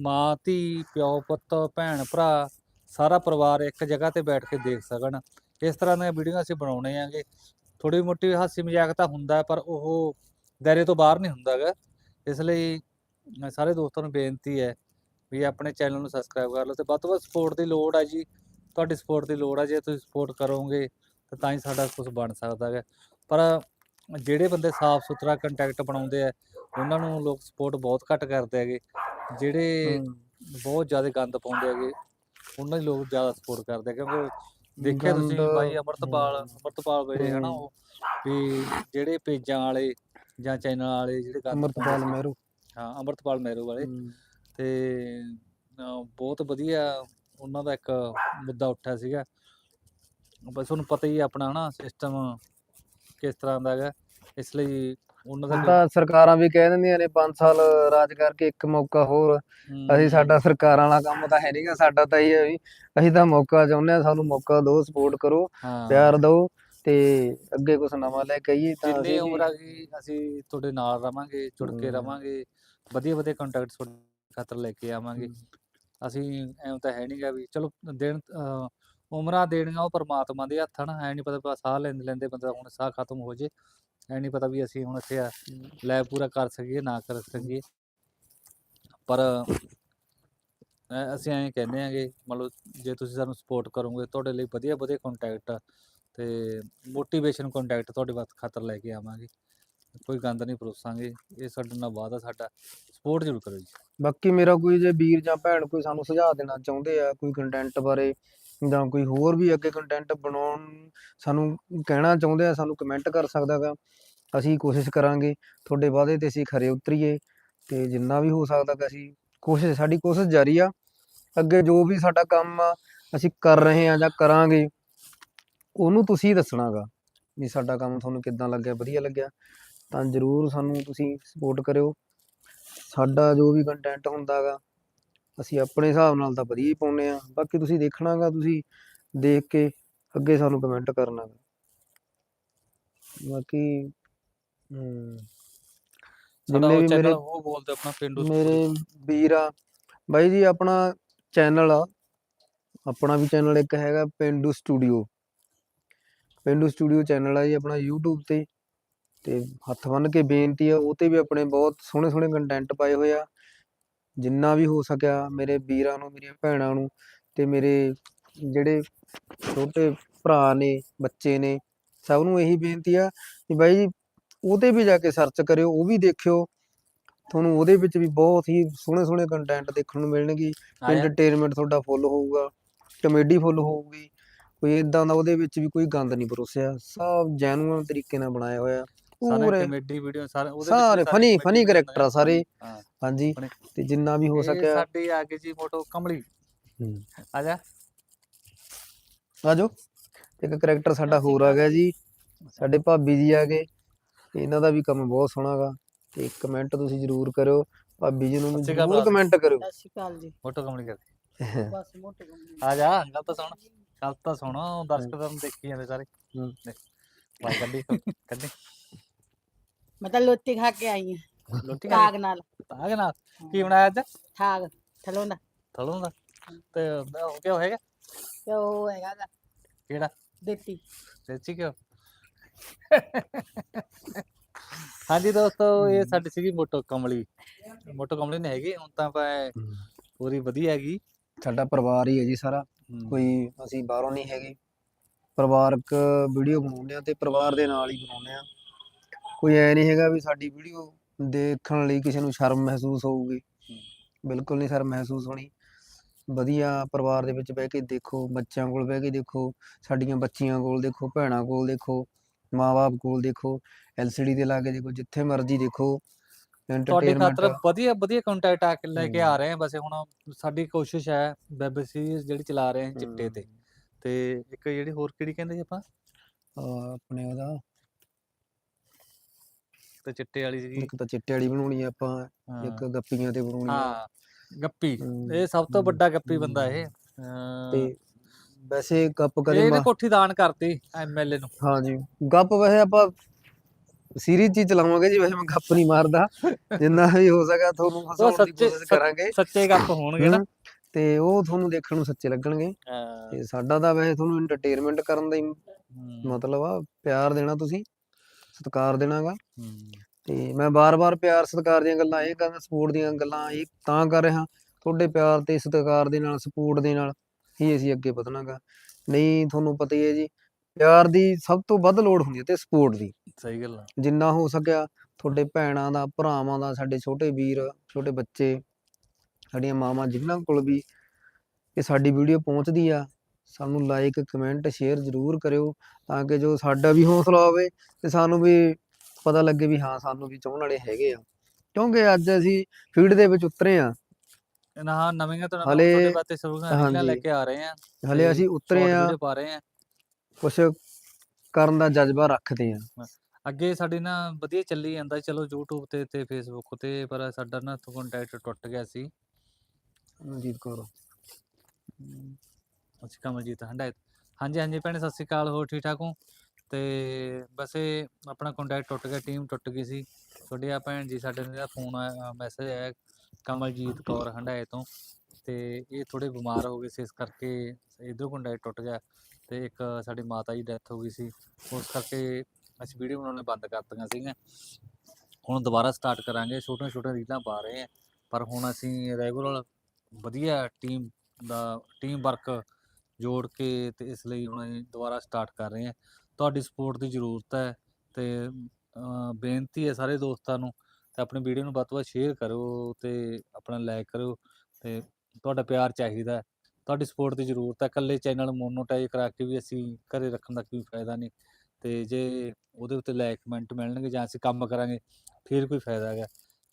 ਮਾਂ, ਧੀ, ਪਿਓ, ਪੁੱਤ, ਭੈਣ, ਭਰਾ ਸਾਰਾ ਪਰਿਵਾਰ ਇੱਕ ਜਗ੍ਹਾ ਤੇ ਬੈਠ ਕੇ ਦੇਖ ਸਕਣ। ਇਸ ਤਰ੍ਹਾਂ ਦੀਆਂ ਵੀਡੀਓ ਅਸੀਂ ਬਣਾਉਣੇ ਆਂਗੇ ਥੋੜੀ ਮੋਟੀ ਹਾਸੀ ਮਜ਼ਾਕ ਤਾਂ ਹੁੰਦਾ, ਪਰ ਉਹ ਦਾਇਰੇ ਤੋਂ ਬਾਹਰ ਨਹੀਂ ਹੁੰਦਾ ਗਾ। ਇਸ ਲਈ ਸਾਰੇ ਦੋਸਤਾਂ ਨੂੰ ਬੇਨਤੀ ਹੈ ਵੀ ਆਪਣੇ ਚੈਨਲ ਨੂੰ ਸਬਸਕ੍ਰਾਈਬ ਕਰ ਲਓ ਤੇ ਵੱਧ ਤੋਂ ਵੱਧ ਸਪੋਰਟ ਦੀ ਲੋੜ ਹੈ ਜੀ। ਤੁਹਾਡੀ ਸਪੋਰਟ ਦੀ ਲੋੜ ਹੈ ਜੇ ਤੁਸੀਂ ਸਪੋਰਟ ਕਰੋਗੇ ਤਾਂ ਤਾਂ ਹੀ ਸਾਡਾ ਕੁਝ ਬਣ ਸਕਦਾ ਹੈ ਪਰ ਜਿਹੜੇ ਬੰਦੇ ਸਾਫ਼ ਸੁਥਰਾ ਕੰਟੈਕਟ ਬਣਾਉਂਦੇ ਆ ਉਹਨਾਂ ਨੂੰ ਲੋਕ ਸਪੋਰਟ ਬਹੁਤ ਘੱਟ ਕਰਦੇ ਹੈਗੇ। ਜਿਹੜੇ ਬਹੁਤ ਜ਼ਿਆਦਾ ਗੰਦ ਪਾਉਂਦੇ ਹੈਗੇ ਉਹਨਾਂ ਦੀ ਲੋਕ ਜ਼ਿਆਦਾ ਸਪੋਰਟ ਕਰਦੇ ਆ। ਕਿਉਂਕਿ ਦੇਖਿਆ ਤੁਸੀਂ ਬਾਈ ਅਮਰਤਪਾਲ ਅਮਰਤਪਾਲ ਵੇਲੇ ਹਨਾ। ਉਹ ਵੀ ਜਿਹੜੇ ਪੇਜਾਂ ਵਾਲੇ ਜਾਂ ਚੈਨਲ ਵਾਲੇ ਜਿਹੜੇ ਪਾਉਂਦੇ
ਅੰਮ੍ਰਿਤਪਾਲ ਮਹਿਰੂ।
ਹਾਂ ਅਮਰਤਪਾਲ ਮੈਰੂ ਵਾਲੇ। ਤੇ ਬਹੁਤ ਵਧੀਆ ਉਹਨਾਂ ਦਾ ਇੱਕ ਮੁੱਦਾ ਉੱਠਿਆ ਸੀਗਾ। ਬਸ ਤੁਹਾਨੂੰ ਪਤਾ ਹੀ ਆਪਣਾ ਹਨਾ ਸਿਸਟਮ ਕਿਸ ਤਰ੍ਹਾਂ ਦਾ ਹੈਗਾ। ਇਸ ਲਈ ਉਹਨਾਂ ਦਾ
ਤਾਂ ਸਰਕਾਰਾਂ ਵੀ ਕਹਿ ਦਿੰਦੀਆਂ ਨੇ 5 ਸਾਲ ਰਾਜ ਕਰਕੇ ਇੱਕ ਮੌਕਾ ਹੋਰ। ਅਸੀਂ ਸਾਡਾ ਸਰਕਾਰਾਂ ਵਾਲਾ ਕੰਮ ਤਾਂ ਹੈ ਨਹੀਂਗਾ ਸਾਡਾ ਤਾਂ ਇਹ ਹੈ ਵੀ ਅਸੀਂ ਤਾਂ ਮੌਕਾ ਚਾਹੁੰਦੇ ਆ ਸਾਨੂੰ ਮੌਕਾ ਦਿਓ ਸਪੋਰਟ ਕਰੋ ਪਿਆਰ ਦਿਓ। ਤੇ ਅੱਗੇ ਕੁਝ ਨਵਾਂ ਲੈ ਕੇ ਆਈਏ ਤਾਂ
ਜਿੰਨੀ ਉਮਰ ਆ ਗਈ ਅਸੀਂ ਤੁਹਾਡੇ ਨਾਲ ਰਵਾਂਗੇ ਜੁੜ ਕੇ
ਹਮ।
ਰਵਾਂਗੇ ਵਧੀਆ ਵਧੀਆ ਕੰਟੈਕਟ ਤੁਹਾਡੇ ਖਾਤਰ ਲੈ ਕੇ ਆਵਾਂਗੇ। ਅਸੀਂ ਐਂ ਤਾਂ ਹੈ ਨਹੀਂਗਾ ਵੀ ਚਲੋ ਦਿਨ ਅਹ, ਉਮਰਾਂ ਦੇਣੀਆਂ ਉਹ ਪਰਮਾਤਮਾ ਦੇ ਹੱਥ ਹਨ ਐ ਨਹੀਂ ਪਤਾ ਵੀ ਸਾਹ ਲੈਂਦੇ ਲੈਂਦੇ ਬੰਦਾ ਹੁਣ ਸਾਹ ਖਤਮ ਹੋ ਜੇ ਐ ਨਹੀਂ ਪਤਾ ਵੀ ਅਸੀਂ ਹੁਣ ਇੱਥੇ ਆ ਲੈ ਪੂਰਾ ਕਰ ਸਕੀਏ ਨਾ ਕਰ ਸਕੀਏ। ਪਰ ਅਸੀਂ ਐਂ ਕਹਿੰਦੇ ਆਂਗੇ ਮਤਲਬ ਜੇ ਤੁਸੀਂ ਸਾਨੂੰ ਸਪੋਰਟ ਕਰੋਗੇ ਤੁਹਾਡੇ ਲਈ ਵਧੀਆ ਵਧੀਆ ਕੰਟੈਕਟ ਤੇ ਮੋਟੀਵੇਸ਼ਨ ਕੰਟੈਕਟ ਤੁਹਾਡੇ ਵਾਸਤੇ ਖਾਤਰ ਲੈ ਕੇ ਆਵਾਂਗੇ। ਕੋਈ ਗੰਦ ਨਹੀਂ ਪਰੋਸਾਂਗੇ, ਇਹ ਸਾਡੇ ਨਾਲ ਵਾਅਦਾ ਸਾਡਾ ਸਪੋਰਟ ਜ਼ਰੂਰ ਕਰੋ ਜੀ।
ਬਾਕੀ ਮੇਰਾ ਕੋਈ ਜੇ ਵੀਰ ਜਾਂ ਭੈਣ ਕੋਈ ਸਾਨੂੰ ਸੁਝਾਅ ਦੇਣਾ ਚਾਹੁੰਦੇ ਆ, ਕੋਈ ਕੰਟੈਂਟ ਬਾਰੇ ਜਾਂ ਕੋਈ ਹੋਰ ਵੀ ਅੱਗੇ ਕੰਟੈਂਟ ਬਣਾਉਣ ਸਾਨੂੰ ਕਹਿਣਾ ਚਾਹੁੰਦੇ ਆ, ਸਾਨੂੰ ਕਮੈਂਟ ਕਰ ਸਕਦਾ ਗਾ। ਅਸੀਂ ਕੋਸ਼ਿਸ਼ ਕਰਾਂਗੇ, ਤੁਹਾਡੇ ਵਾਅਦੇ ਤੇ ਅਸੀਂ ਖਰੇ ਉਤਰੀਏ ਤੇ ਜਿੰਨਾ ਵੀ ਹੋ ਸਕਦਾ ਗਾ ਅਸੀਂ ਕੋਸ਼ਿਸ਼, ਸਾਡੀ ਕੋਸ਼ਿਸ਼ ਜਾਰੀ ਆ। ਅੱਗੇ ਜੋ ਵੀ ਸਾਡਾ ਕੰਮ ਆ, ਅਸੀਂ ਕਰ ਰਹੇ ਆ ਜਾਂ ਕਰਾਂਗੇ। ਉਹਨੂੰ ਤੁਸੀਂ ਦੱਸਣਾਗਾ ਵੀ ਸਾਡਾ ਕੰਮ ਤੁਹਾਨੂੰ ਕਿੱਦਾਂ ਲੱਗਿਆ ਵਧੀਆ ਲੱਗਿਆ। ਤਾਂ ਜਰੂਰ ਸਾਨੂੰ ਤੁਸੀਂ ਸਪੋਰਟ ਕਰਿਓ। ਸਾਡਾ ਜੋ ਵੀ ਕੰਟੈਂਟ ਹੁੰਦਾਗਾ ਅਸੀਂ ਆਪਣੇ ਹਿਸਾਬ ਨਾਲ ਤਾਂ ਵਧੀਆ ਹੀ ਪਾਉਂਦੇ ਆ ਬਾਕੀ ਤੁਸੀਂ ਦੇਖਣਾਗਾ ਤੁਸੀਂ ਦੇਖ ਕੇ ਅੱਗੇ ਸਾਨੂੰ ਕਮੈਂਟ ਕਰਨਾ। ਬਾਕੀ
ਸਾਡਾ
ਜਿੰਨੇ
ਉਹ
ਵੀ
ਚੈਨਲ
ਮੇਰੇ
ਉਹ ਬੋਲਦੇ ਆਪਣਾ ਪਿੰਡੂ
ਮੇਰੇ ਵੀਰ ਆ ਬਾਈ ਜੀ ਆਪਣਾ ਚੈਨਲ ਆ। ਆਪਣਾ ਵੀ ਚੈਨਲ ਇੱਕ ਹੈਗਾ Pindu studio Pindu studio channel ਆ ਜੀ ਆਪਣਾ YouTube ਤੇ ਤੇ ਹੱਥ ਬੰਨ੍ਹ ਕੇ ਬੇਨਤੀ ਆ ਉਹ ਤੇ ਵੀ ਆਪਣੇ ਬਹੁਤ ਸੋਹਣੇ ਸੋਹਣੇ ਕੰਟੈਂਟ ਪਾਏ ਹੋਏ ਆ। ਜਿੰਨਾ ਵੀ ਹੋ ਸਕਿਆ ਮੇਰੇ ਵੀਰਾਂ ਨੂੰ ਮੇਰੀਆਂ ਭੈਣਾਂ ਨੂੰ ਤੇ ਮੇਰੇ ਜਿਹੜੇ ਛੋਟੇ ਭਰਾ ਨੇ ਬੱਚੇ ਨੇ ਸਭ ਨੂੰ ਇਹੀ ਬੇਨਤੀ ਆ ਕਿ ਬਾਈ ਜੀ ਉਹਤੇ ਵੀ ਜਾ ਕੇ ਸਰਚ ਕਰਿਓ ਉਹ ਵੀ ਦੇਖਿਓ। ਤੁਹਾਨੂੰ ਉਹਦੇ ਵਿੱਚ ਵੀ ਬਹੁਤ ਹੀ ਸੋਹਣੇ ਸੋਹਣੇ ਕੰਟੈਂਟ ਦੇਖਣ ਨੂੰ ਮਿਲਣਗੇ। ਐਂਟਰਟੇਨਮੈਂਟ ਤੁਹਾਡਾ ਫੁੱਲ ਹੋਊਗਾ ਕਮੇਡੀ ਫੁੱਲ ਹੋਊਗੀ। ਕੋਈ ਇਦਾਂ ਦਾ ਉਹਦੇ ਵਿੱਚ ਵੀ ਕੋਈ ਗੰਦ ਨਹੀਂ ਪਰੋਸਿਆ ਸਭ ਜੈਨੂਅਨ ਤਰੀਕੇ ਨਾਲ ਬਣਾਇਆ ਹੋਇਆ।
ਸਾਰੇ
ਪੂਰੇ
ਕਮੇਡੀ ਵੀਡੀਓ ਸਾਰੇ ਉਹਦੇ
ਸਾਰੇ ਫਨੀ ਫਨੀ ਕਰੈਕਟਰ ਆ। ਸਾਰੇ। ਹਾਂਜੀ। ਤੇ ਜਿੰਨਾ ਵੀ ਹੋ ਸਕਿਆ।
ਸਾਡੀ ਆ ਗਈ ਜੀ ਮੋਟੋ ਕਮਲੀ। ਆ ਜਾ।
ਆਜੋ ਇੱਕ ਕਰੈਕਟਰ ਸਾਡਾ ਹੋਰ ਆ ਗਿਆ ਜੀ। ਸਾਡੇ ਭਾਬੀ ਜੀ ਆ ਗਏ। ਇਹਨਾਂ ਦਾ ਵੀ ਕੰਮ ਬਹੁਤ ਸੋਹਣਾ ਗਾ। ਤੇ ਕਮੈਂਟ ਤੁਸੀਂ ਜਰੂਰ ਕਰਿਓ। ਭਾਬੀ ਜੀ ਨੂੰ ਜਰੂਰ। ਕਮੈਂਟ ਕਰਿਓ।
ਸਤਿ ਸ਼੍ਰੀ ਅਕਾਲ ਜੀ।
ਮੋਟੋ ਕਮਲੀ ਕਰ
ਬਸ ਮੋਟੇ ਕੰਮ
ਆ ਜਾ ਗੱਲ ਤਾਂ ਸੁਣ। ਗੱਲ ਤਾਂ ਸੁਣ ਦਰਸ਼ਕ ਤਾਂ ਦੇਖੀ ਜਾਂਦੇ ਸਾਰੇ।
ਹੂੰ।
ਦੇਖ ਬਾਈ ਕੱਢੀ ਕੱਢੀ।
ਮੈਂ ਤਾਂ ਲੋਟੀ ਖਾ ਕੇ ਆਈ ਹਾਂ
ਰੋਟੀ
ਕਾਗ ਨਾਲ।
ਤਾਗ ਨਾਲ? ਕੀ ਬਣਾਇਆ ਅੱਜ?
ਠਾਗ ਥਲੋਂ ਦਾ
ਥਲੋਂ ਦਾ ਤੇ ਉਹ ਕਿਉਂ ਹੈਗਾ?
ਤੇ ਉਹ ਹੈਗਾ ਗਾ।
ਕਿਹੜਾ?
ਦੇਤੀ
ਸੱਚੀ ਕਿਉਂ ਹਾਂਜੀ ਦੋਸਤੋ ਇਹ ਸਾਡੀ ਸੀਗੀ ਮੋਟੋ ਕਮਲੀ। ਮੋਟੋ ਕਮਲੀ ਨਹੀਂ ਹੈਗੀ ਹੁਣ ਤਾਂ ਆਪਾਂ ਪੂਰੀ ਵਧੀਆ ਹੈਗੀ।
ਸਾਡਾ ਪਰਿਵਾਰ ਹੀ ਹੈ ਜੀ ਸਾਰਾ। ਕੋਈ ਅਸੀਂ ਬਾਹਰੋਂ ਨਹੀਂ ਹੈਗੇ। ਪਰਿਵਾਰਕ ਵੀਡੀਓ ਬਣਾਉਂਦੇ ਆ ਤੇ ਪਰਿਵਾਰ ਦੇ ਨਾਲ ਹੀ ਬਣਾਉਂਦੇ ਆ ਕੋਈ ਐ ਨਹੀਂ ਹੈਗਾ ਵੀ ਸਾਡੀ ਵੀਡੀਓ ਦੇਖਣ ਲਈ ਕਿਸੇ ਨੂੰ ਸ਼ਰਮ ਮਹਿਸੂਸ ਹੋਊਗੀ। ਬਿਲਕੁਲ ਨਹੀਂ ਸ਼ਰਮ ਮਹਿਸੂਸ ਹੋਣੀ। ਵਧੀਆ ਪਰਿਵਾਰ ਦੇ ਵਿੱਚ ਬਹਿ ਕੇ ਦੇਖੋ ਬੱਚਿਆਂ ਕੋਲ ਬਹਿ ਕੇ ਦੇਖੋ ਸਾਡੀਆਂ ਬੱਚੀਆਂ ਕੋਲ ਦੇਖੋ ਭੈਣਾਂ ਕੋਲ ਦੇਖੋ ਮਾਪੇ ਕੋਲ ਦੇਖੋ ਐਲਸੀਡੀ ਤੇ ਲਾ ਕੇ ਦੇਖੋ ਜਿੱਥੇ ਮਰਜ਼ੀ ਦੇਖੋ।
ਤੁਹਾਡੇ
entertainment
ਖਾਤਰ ਵਧੀਆ ਵਧੀਆ ਕੰਟੈਕਟ ਆ ਕੇ ਲੈ ਕੇ ਆ। ਰਹੇ ਆ। ਵੈਸੇ ਹੁਣ ਸਾਡੀ ਕੋਸ਼ਿਸ਼ ਹੈ ਵੈਬ ਸੀਰੀਜ਼ ਜਿਹੜੀ ਚਲਾ ਰਹੇ ਹਾਂ ਚਿੱਟੇ ਤੇ। ਤੇ ਇੱਕ ਜਿਹੜੀ ਹੋਰ ਕਿਹੜੀ ਕਹਿੰਦੇ ਸੀ ਆਪਾਂ?
ਅਹ ਆਪਣੇ ਉਹਦਾ
ਤੇ ਚਿੱਟੇ ਵਾਲੀ ਸੀਗੀ।
ਇੱਕ ਤਾਂ ਚਿੱਟੇ ਵਾਲੀ ਬਣਾਉਣੀ ਆ ਆਪਾਂ ਇੱਕ ਗੱਪੀਆਂ ਤੇ ਬਣਾਉਣੀ ਆ।
ਹਾਂ ਗੱਪੀ।
ਹਮ,
ਇਹ ਸਭ ਤੋਂ ਵੱਡਾ ਗੱਪੀ ਬੰਦਾ। ਇਹ। ਅਹ,
ਤੇ ਵੈਸੇ ਗੱਪ ਕਦੇ
ਇਹਨੇ
ਮਾ-
ਕੋਠੀ ਦਾਨ ਕਰਤੀ ਐਮਐਲਏ ਨੂੰ।
ਹਾਂਜੀ। ਗੱਪ ਵੈਸੇ ਆਪਾਂ ਸੀਰੀਜ਼ ਹੀ ਚਲਾਵਾਂਗੇ ਜੀ ਵੈਸੇ ਮੈਂ ਗੱਪ ਨਹੀਂ ਮਾਰਦਾ। ਜਿੰਨਾ ਵੀ ਹੋ ਸਕਿਆ ਤੁਹਾਨੂੰ ਹਸਾਉਣ ਦੀ
ਸੱਚੇ-
ਕੋਸ਼ਿਸ਼ ਕਰਾਂਗੇ।
ਸੱਚੇ ਗੱਪ ਹੋਣਗੇ ਨਾ।
ਤੇ ਉਹ ਤੁਹਾਨੂੰ ਦੇਖਣ ਨੂੰ ਸੱਚੇ ਲੱਗਣਗੇ। ਤੇ ਸਾਡਾ ਤਾਂ ਵੈਸੇ ਤੁਹਾਨੂੰ ਐਂਟਰਟੇਨਮੈਂਟ ਕਰਨ ਦਾ ਹੀ ਮਤਲਬ ਆ ਪਿਆਰ ਦੇਣਾ ਤੁਸੀਂ ਸਤਿਕਾਰ ਦੇਣਾਗਾ। ਤੇ ਮੈਂ ਬਾਰ-ਬਾਰ ਪਿਆਰ ਸਤਿਕਾਰ ਦੀਆਂ ਗੱਲਾਂ ਇਹ ਕਰਦਾ ਸਪੋਰਟ ਦੀਆਂ ਗੱਲਾਂ ਇਹ ਤਾਂ ਕਰ ਰਿਹਾ। ਤੁਹਾਡੇ ਪਿਆਰ ਤੇ ਸਤਿਕਾਰ ਦੇ ਨਾਲ ਸਪੋਰਟ ਦੇ ਨਾਲ ਹੀ ਅਸੀਂ ਅੱਗੇ ਵਧਣਾਗਾ। ਨਹੀਂ ਤੁਹਾਨੂੰ ਪਤਾ ਹੀ ਹੈ ਜੀ ਪਿਆਰ ਦੀ ਸਭ ਤੋਂ ਵੱਧ ਲੋੜ ਹੁੰਦੀ ਹੈ ਤੇ ਸਪੋਰਟ ਦੀ।
ਸਹੀ ਗੱਲ ਆ।
ਜਿੰਨਾ ਹੋ ਸਕਿਆ ਤੁਹਾਡੇ ਭੈਣਾਂ ਦਾ ਭਰਾਵਾਂ ਦਾ ਸਾਡੇ ਛੋਟੇ ਵੀਰ ਛੋਟੇ ਬੱਚੇ ਸਾਡੀਆਂ ਮਾਵਾਂ ਜਿਨ੍ਹਾਂ ਕੋਲ ਵੀ ਇਹ ਸਾਡੀ ਵੀਡੀਓ ਪਹੁੰਚਦੀ ਆ ਸਾਨੂੰ ਲਾਈਕ ਕਮੈਂਟ ਸ਼ੇਅਰ ਜ਼ਰੂਰ ਕਰਿਓ ਤਾਂ ਕਿ ਜੋ ਸਾਡਾ ਵੀ ਹੌਸਲਾ ਹੋਵੇ ਤੇ ਸਾਨੂੰ ਵੀ ਪਤਾ ਲੱਗੇ ਵੀ ਹਾਂ ਸਾਨੂੰ ਵੀ ਚਾਹਣ ਵਾਲੇ ਹੈਗੇ ਆ। ਕਿਉਂਕਿ ਅੱਜ ਅਸੀਂ ਫੀਲਡ ਦੇ ਵਿੱਚ ਉਤਰੇ ਆ।
ਨਾ ਨਵੀਆਂ ਤੋਂ ਤੁਹਾਡੇ ਵਾਸਤੇ ਸਰੂਗਾ ਲੈ। ਕੇ ਆ ਰਹੇ ਆ
ਹਲੇ ਅਸੀਂ ਉਤਰੇ ਆ।
video ਪਾ ਰਹੇ ਆ।
ਕੁਛ ਕਰਨ ਦਾ ਜਜ਼ਬਾ ਰੱਖਦੇ ਆ।
ਅੱਗੇ ਸਾਡੀ ਨਾ ਵਧੀਆ ਚੱਲੀ ਜਾਂਦਾ ਚਲੋ YouTube ਤੇ ਤੇ Facebook ਤੇ ਪਰ ਸਾਡਾ ਨਾ ਕੰਟੈਕਟ ਟੁੱਟ ਗਿਆ ਸੀ।
ਮਨਜੀਤ ਕੌਰ।
ਅਸੀਂ ਕਮਲਜੀਤ ਹੰਡਾਇਤ ਹਾਂਜੀ ਹਾਂਜੀ ਭੈਣੇ ਸਤਿ ਸ਼੍ਰੀ ਅਕਾਲ ਹੋਰ ਠੀਕ ਠਾਕ ਹੋ? ਤੇ ਵੈਸੇ ਆਪਣਾ ਕੰਟੈਕਟ ਟੁੱਟ ਗਿਆ ਟੀਮ ਟੁੱਟ ਗਈ ਸੀ। ਤੁਹਾਡੀ ਆ ਭੈਣ ਜੀ ਸਾਡੇ ਦਾ ਫੋਨ ਆਇਆ ਮੈਸੇਜ ਆਇਆ ਕਮਲਜੀਤ ਕੌਰ ਹੰਡਾਏ ਤੋਂ। ਤੇ ਇਹ ਥੋੜੇ ਬਿਮਾਰ ਹੋ ਗਏ ਸੀ ਇਸ ਕਰਕੇ ਇਧਰੋਂ ਕੰਟੈਕਟ ਟੁੱਟ ਗਿਆ। ਤੇ ਇੱਕ ਸਾਡੀ ਮਾਤਾ ਜੀ ਡੈਥ ਹੋ ਗਈ ਸੀ। ਉਸ ਕਰਕੇ ਅਸੀਂ ਵੀਡੀਓ ਬਣਾਉਣੇ ਬੰਦ ਕਰਤੀਆਂ ਸੀਗੀਆਂ। ਹੁਣ ਦੁਬਾਰਾ ਸਟਾਰਟ ਕਰਾਂਗੇ। ਛੋਟੀਆਂ ਛੋਟੀਆਂ ਰੀਲਾਂ ਪਾ ਰਹੇ ਆ ਪਰ ਹੁਣ ਅਸੀਂ ਰੈਗੂਲਰ ਵਧੀਆ ਟੀਮ ਦਾ ਟੀਮ ਵਰਕ ਜੋੜ ਕੇ ਤੇ ਇਸ ਲਈ ਹੁਣ ਅਸੀਂ ਦੁਬਾਰਾ ਸਟਾਰਟ ਕਰ ਰਹੇ ਹਾਂ। ਤੁਹਾਡੀ ਸਪੋਰਟ ਦੀ ਜ਼ਰੂਰਤ ਹੈ ਤੇ ਬੇਨਤੀ ਹੈ ਸਾਰੇ ਦੋਸਤਾਂ ਨੂੰ ਤੇ ਆਪਣੀ ਵੀਡੀਓ ਨੂੰ ਵੱਧ ਤੋਂ ਵੱਧ ਸ਼ੇਅਰ ਕਰੋ ਤੇ ਆਪਣਾ ਲਾਈਕ ਕਰੋ ਤੇ ਤੁਹਾਡਾ ਪਿਆਰ ਚਾਹੀਦਾ ਤੁਹਾਡੀ ਸਪੋਰਟ ਦੀ ਜ਼ਰੂਰਤ ਹੈ। ਇਕੱਲੇ ਚੈਨਲ ਮੋਨੋਟਾਈਜ਼ ਕਰਾ ਕੇ ਵੀ ਅਸੀਂ ਘਰੇ ਰੱਖਣ ਦਾ ਕੋਈ ਫਾਇਦਾ ਨਹੀਂ। ਤੇ ਜੇ ਉਹਦੇ ਉੱਤੇ ਲਾਈਕ ਕਮੈਂਟ ਮਿਲਣਗੇ ਜਾਂ ਅਸੀਂ ਕੰਮ ਕਰਾਂਗੇ, ਫਿਰ ਕੋਈ ਫਾਇਦਾ ਹੈਗਾ।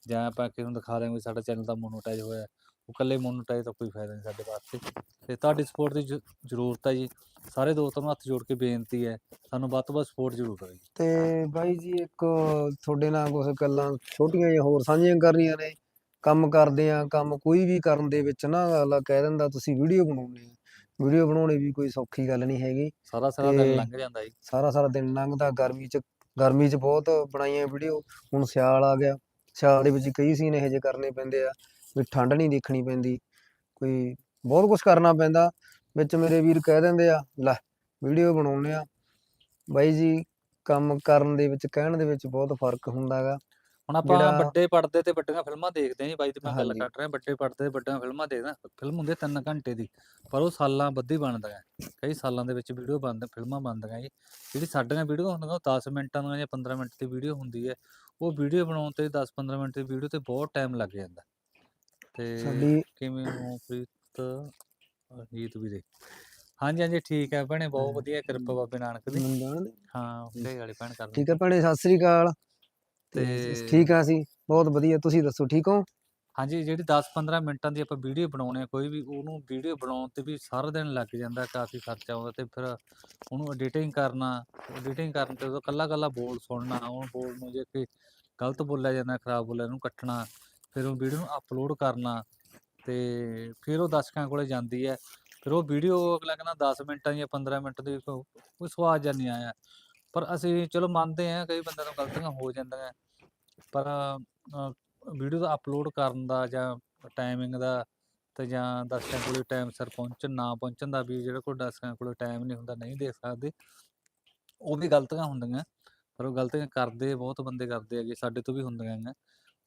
ਜਾਂ ਆਪਾਂ ਕਿਸੇ ਨੂੰ ਦਿਖਾ ਦਿਆਂਗੇ ਸਾਡਾ ਚੈਨਲ ਤਾਂ ਮੋਨੋਟਾਈਜ਼ ਹੋਇਆ ਉਹ ਇਕੱਲੇ ਮੋਨੋਟਾਈਜ਼ ਤਾਂ ਕੋਈ ਫਾਇਦਾ ਨਹੀਂ ਸਾਡੇ ਵਾਸਤੇ। ਤੇ ਤੁਹਾਡੀ ਸਪੋਰਟ ਦੀ ਜ਼- ਜ਼ਰੂਰਤ ਹੈ ਜੀ। ਸਾਰੇ ਦੋਸਤਾਂ ਨੂੰ ਹੱਥ ਜੋੜ ਕੇ ਬੇਨਤੀ ਹੈ, ਸਾਨੂੰ ਵੱਧ ਤੋਂ ਵੱਧ ਸਪੋਰਟ ਜ਼ਰੂਰ ਕਰੋ ਜੀ।
ਤੇ ਬਾਈ ਜੀ, ਇੱਕ ਤੁਹਾਡੇ ਨਾਲ ਕੁਝ ਗੱਲਾਂ ਛੋਟੀਆਂ ਜਿਹੀਆਂ ਹੋਰ ਸਾਂਝੀਆਂ ਕਰਨੀਆਂ ਨੇ। ਕੰਮ ਕਰਦੇ ਆ ਕੰਮ ਕੋਈ ਵੀ ਕਰਨ ਦੇ ਵਿੱਚ ਨਾ ਅਗਲਾ ਕਹਿ ਦਿੰਦਾ, ਤੁਸੀਂ ਵੀਡੀਓ ਬਣਾਉਣੀ ਆ ਵੀਡੀਓ ਬਣਾਉਣੀ ਵੀ ਕੋਈ ਸੌਖੀ ਗੱਲ ਨਹੀਂ ਹੈਗੀ।
ਸਾਰਾ ਸਾਰਾ ਦਿਨ ਲੰਘ ਜਾਂਦਾ ਜੀ।
ਸਾਰਾ ਸਾਰਾ ਦਿਨ ਲੰਘਦਾ ਗਰਮੀ ਚ ਗਰਮੀ ਚ ਬਹੁਤ ਬਣਾਈਆਂ ਵੀਡੀਓ। ਹੁਣ ਸਿਆਲ ਆ ਗਿਆ। ਸਿਆਲ ਦੇ ਵਿੱਚ ਕਈ ਸੀਨ ਇਹੋ ਜਿਹੇ ਕਰਨੇ ਪੈਂਦੇ ਆ ਵੀ ਠੰਡ ਨਹੀਂ ਦੇਖਣੀ ਪੈਂਦੀ। ਕੋਈ ਬਹੁਤ ਕੁਝ ਕਰਨਾ ਪੈਂਦਾ। ਵਿੱਚ ਮੇਰੇ ਵੀਰ ਕਹਿ ਦਿੰਦੇ ਆ ਲੈ ਵੀਡੀਓ ਬਣਾਉਣੇ ਆ। ਬਾਈ ਜੀ ਕੰਮ ਕਰਨ ਦੇ ਵਿੱਚ ਕਹਿਣ ਦੇ ਵਿੱਚ ਬਹੁਤ ਫ਼ਰਕ ਹੁੰਦਾ ਗਾ
ਹੁਣ ਆਪਾਂ
ਜਿਹੜਾ-
ਵੱਡੇ ਪਰਦੇ ਤੇ ਵੱਡੀਆਂ ਫਿਲਮਾਂ ਦੇਖਦੇ ਹਾਂ ਜੀ ਬਾਈ ਤੇ ਮੈਂ ਗੱਲ
ਹਾਂਜੀ।
ਕਰ ਰਿਹਾ ਵੱਡੇ ਪਰਦੇ ਤੇ ਵੱਡੀਆਂ ਫਿਲਮਾਂ ਦੇਖਦਾ ਫਿਲਮ ਹੁੰਦੀ 3 ਘੰਟੇ ਦੀ ਪਰ ਉਹ ਸਾਲਾਂ ਬੱਧੀ ਬਣਦੀਆਂ ਕਈ ਸਾਲਾਂ ਦੇ ਵਿੱਚ ਵੀਡੀਓ ਬਣਦੇ ਫਿਲਮਾਂ ਬਣਦੀਆਂ ਜੀ ਜਿਹੜੀ ਸਾਡੀਆਂ ਵੀਡੀਓ ਹੁੰਦੀਆਂ ਉਹ 10 ਮਿੰਟਾਂ ਦੀਆਂ ਜਾਂ 15 ਮਿੰਟ ਦੀ ਵੀਡੀਓ ਹੁੰਦੀ ਹੈ ਉਹ ਵੀਡੀਓ ਬਣਾਉਣ ਤੇ 10-15 ਮਿੰਟ ਦੀ ਵੀਡੀਓ ਤੇ ਬਹੁਤ ਟਾਈਮ ਲੱਗ ਜਾਂਦਾ। ਤੇ
ਸਾਡੀ
ਕਿਵੇਂ ਹੋ ਪ੍ਰੀਤ? ਜੀਤ ਵੀਰੇ। ਹਾਂਜੀ ਹਾਂਜੀ ਠੀਕ ਹੈ ਭੈਣੇ ਬਹੁਤ
ਹਾਂ।
ਵਧੀਆ ਕਿਰਪਾ ਬਾਬੇ ਨਾਨਕ ਦੀ।
ਮੈਨੂੰ ਜਾਣਦੇ
ਹਾਂ ਤੇ ਵਾਲੀ ਭੈਣ ਕਰ
ਠੀਕ ਹੈ ਭੈਣੇ ਸਤਿ ਸ੍ਰੀ ਅਕਾਲ। ਤੇ ਠੀਕ ਆ ਅਸੀਂ ਬਹੁਤ ਵਧੀਆ ਤੁਸੀਂ ਦੱਸੋ ਠੀਕ ਹੋ?
ਹਾਂਜੀ ਜਿਹੜੀ 10-15 ਮਿੰਟਾਂ ਦੀ ਆਪਾਂ ਵੀਡੀਓ ਬਣਾਉਣੇ ਆ ਕੋਈ ਵੀ ਉਹਨੂੰ ਵੀਡੀਓ ਬਣਾਉਣ ਤੇ ਵੀ ਸਾਰਾ ਦਿਨ ਲੱਗ ਜਾਂਦਾ ਕਾਫੀ ਖਰਚਾ ਆਉਂਦਾ ਤੇ ਫਿਰ ਉਹਨੂੰ ਐਡੀਟਿੰਗ ਕਰਨਾ ਐਡੀਟਿੰਗ ਕਰਨ ਤੇ ਉਹਦਾ ਕੱਲਾ ਕੱਲਾ ਬੋਲ ਸੁਣਨਾ ਉਹ ਬੋਲ ਨੂੰ ਜੇ ਕੋਈ ਗਲਤ ਬੋਲਿਆ ਜਾਂਦਾ ਖਰਾਬ ਬੋਲਿਆ ਉਹਨੂੰ ਕੱਟਣਾ ਫਿਰ ਉਹ ਵੀਡੀਓ ਨੂੰ ਅਪਲੋਡ ਕਰਨਾ ਤੇ ਫਿਰ ਉਹ ਦਰਸ਼ਕਾਂ ਕੋਲੇ ਜਾਂਦੀ ਹੈ ਫਿਰ ਉਹ ਵੀਡੀਓ ਅਗਲਾ ਕਹਿੰਦਾ 10 ਮਿੰਟਾਂ ਜਾਂ 15 ਮਿੰਟ ਦੀ ਕੋਈ ਸਵਾਦ ਜਿਹਾ ਨਹੀਂ ਆਇਆ ਪਰ ਅਸੀਂ ਚਲੋ ਮੰਨਦੇ ਹਾਂ ਕਈ ਬੰਦਿਆਂ ਤੋਂ ਗਲਤੀਆਂ ਹੋ ਜਾਂਦੀਆਂ। ਪਰ ਵੀਡੀਓ ਦਾ ਅਪਲੋਡ ਕਰਨ ਦਾ ਜਾਂ ਟਾਈਮਿੰਗ ਦਾ ਤੇ ਜਾਂ ਦਰਸ਼ਕਾਂ ਕੋਲੇ ਟਾਈਮ ਸਿਰ ਪਹੁੰਚਣ ਨਾ ਪਹੁੰਚਣ ਦਾ ਵੀ ਜਿਹੜਾ ਕੋਈ ਦਰਸ਼ਕਾਂ ਕੋਲੇ ਟਾਈਮ ਨਹੀਂ ਹੁੰਦਾ ਨਹੀਂ ਦੇਖ ਸਕਦੇ। ਉਹ ਵੀ ਗਲਤੀਆਂ ਹੁੰਦੀਆਂ ਪਰ ਉਹ ਗਲਤੀਆਂ ਕਰਦੇ ਬਹੁਤ ਬੰਦੇ ਕਰਦੇ ਹੈਗੇ ਸਾਡੇ ਤੋਂ ਵੀ ਹੁੰਦੀਆਂ ਹੈਗੀਆਂ।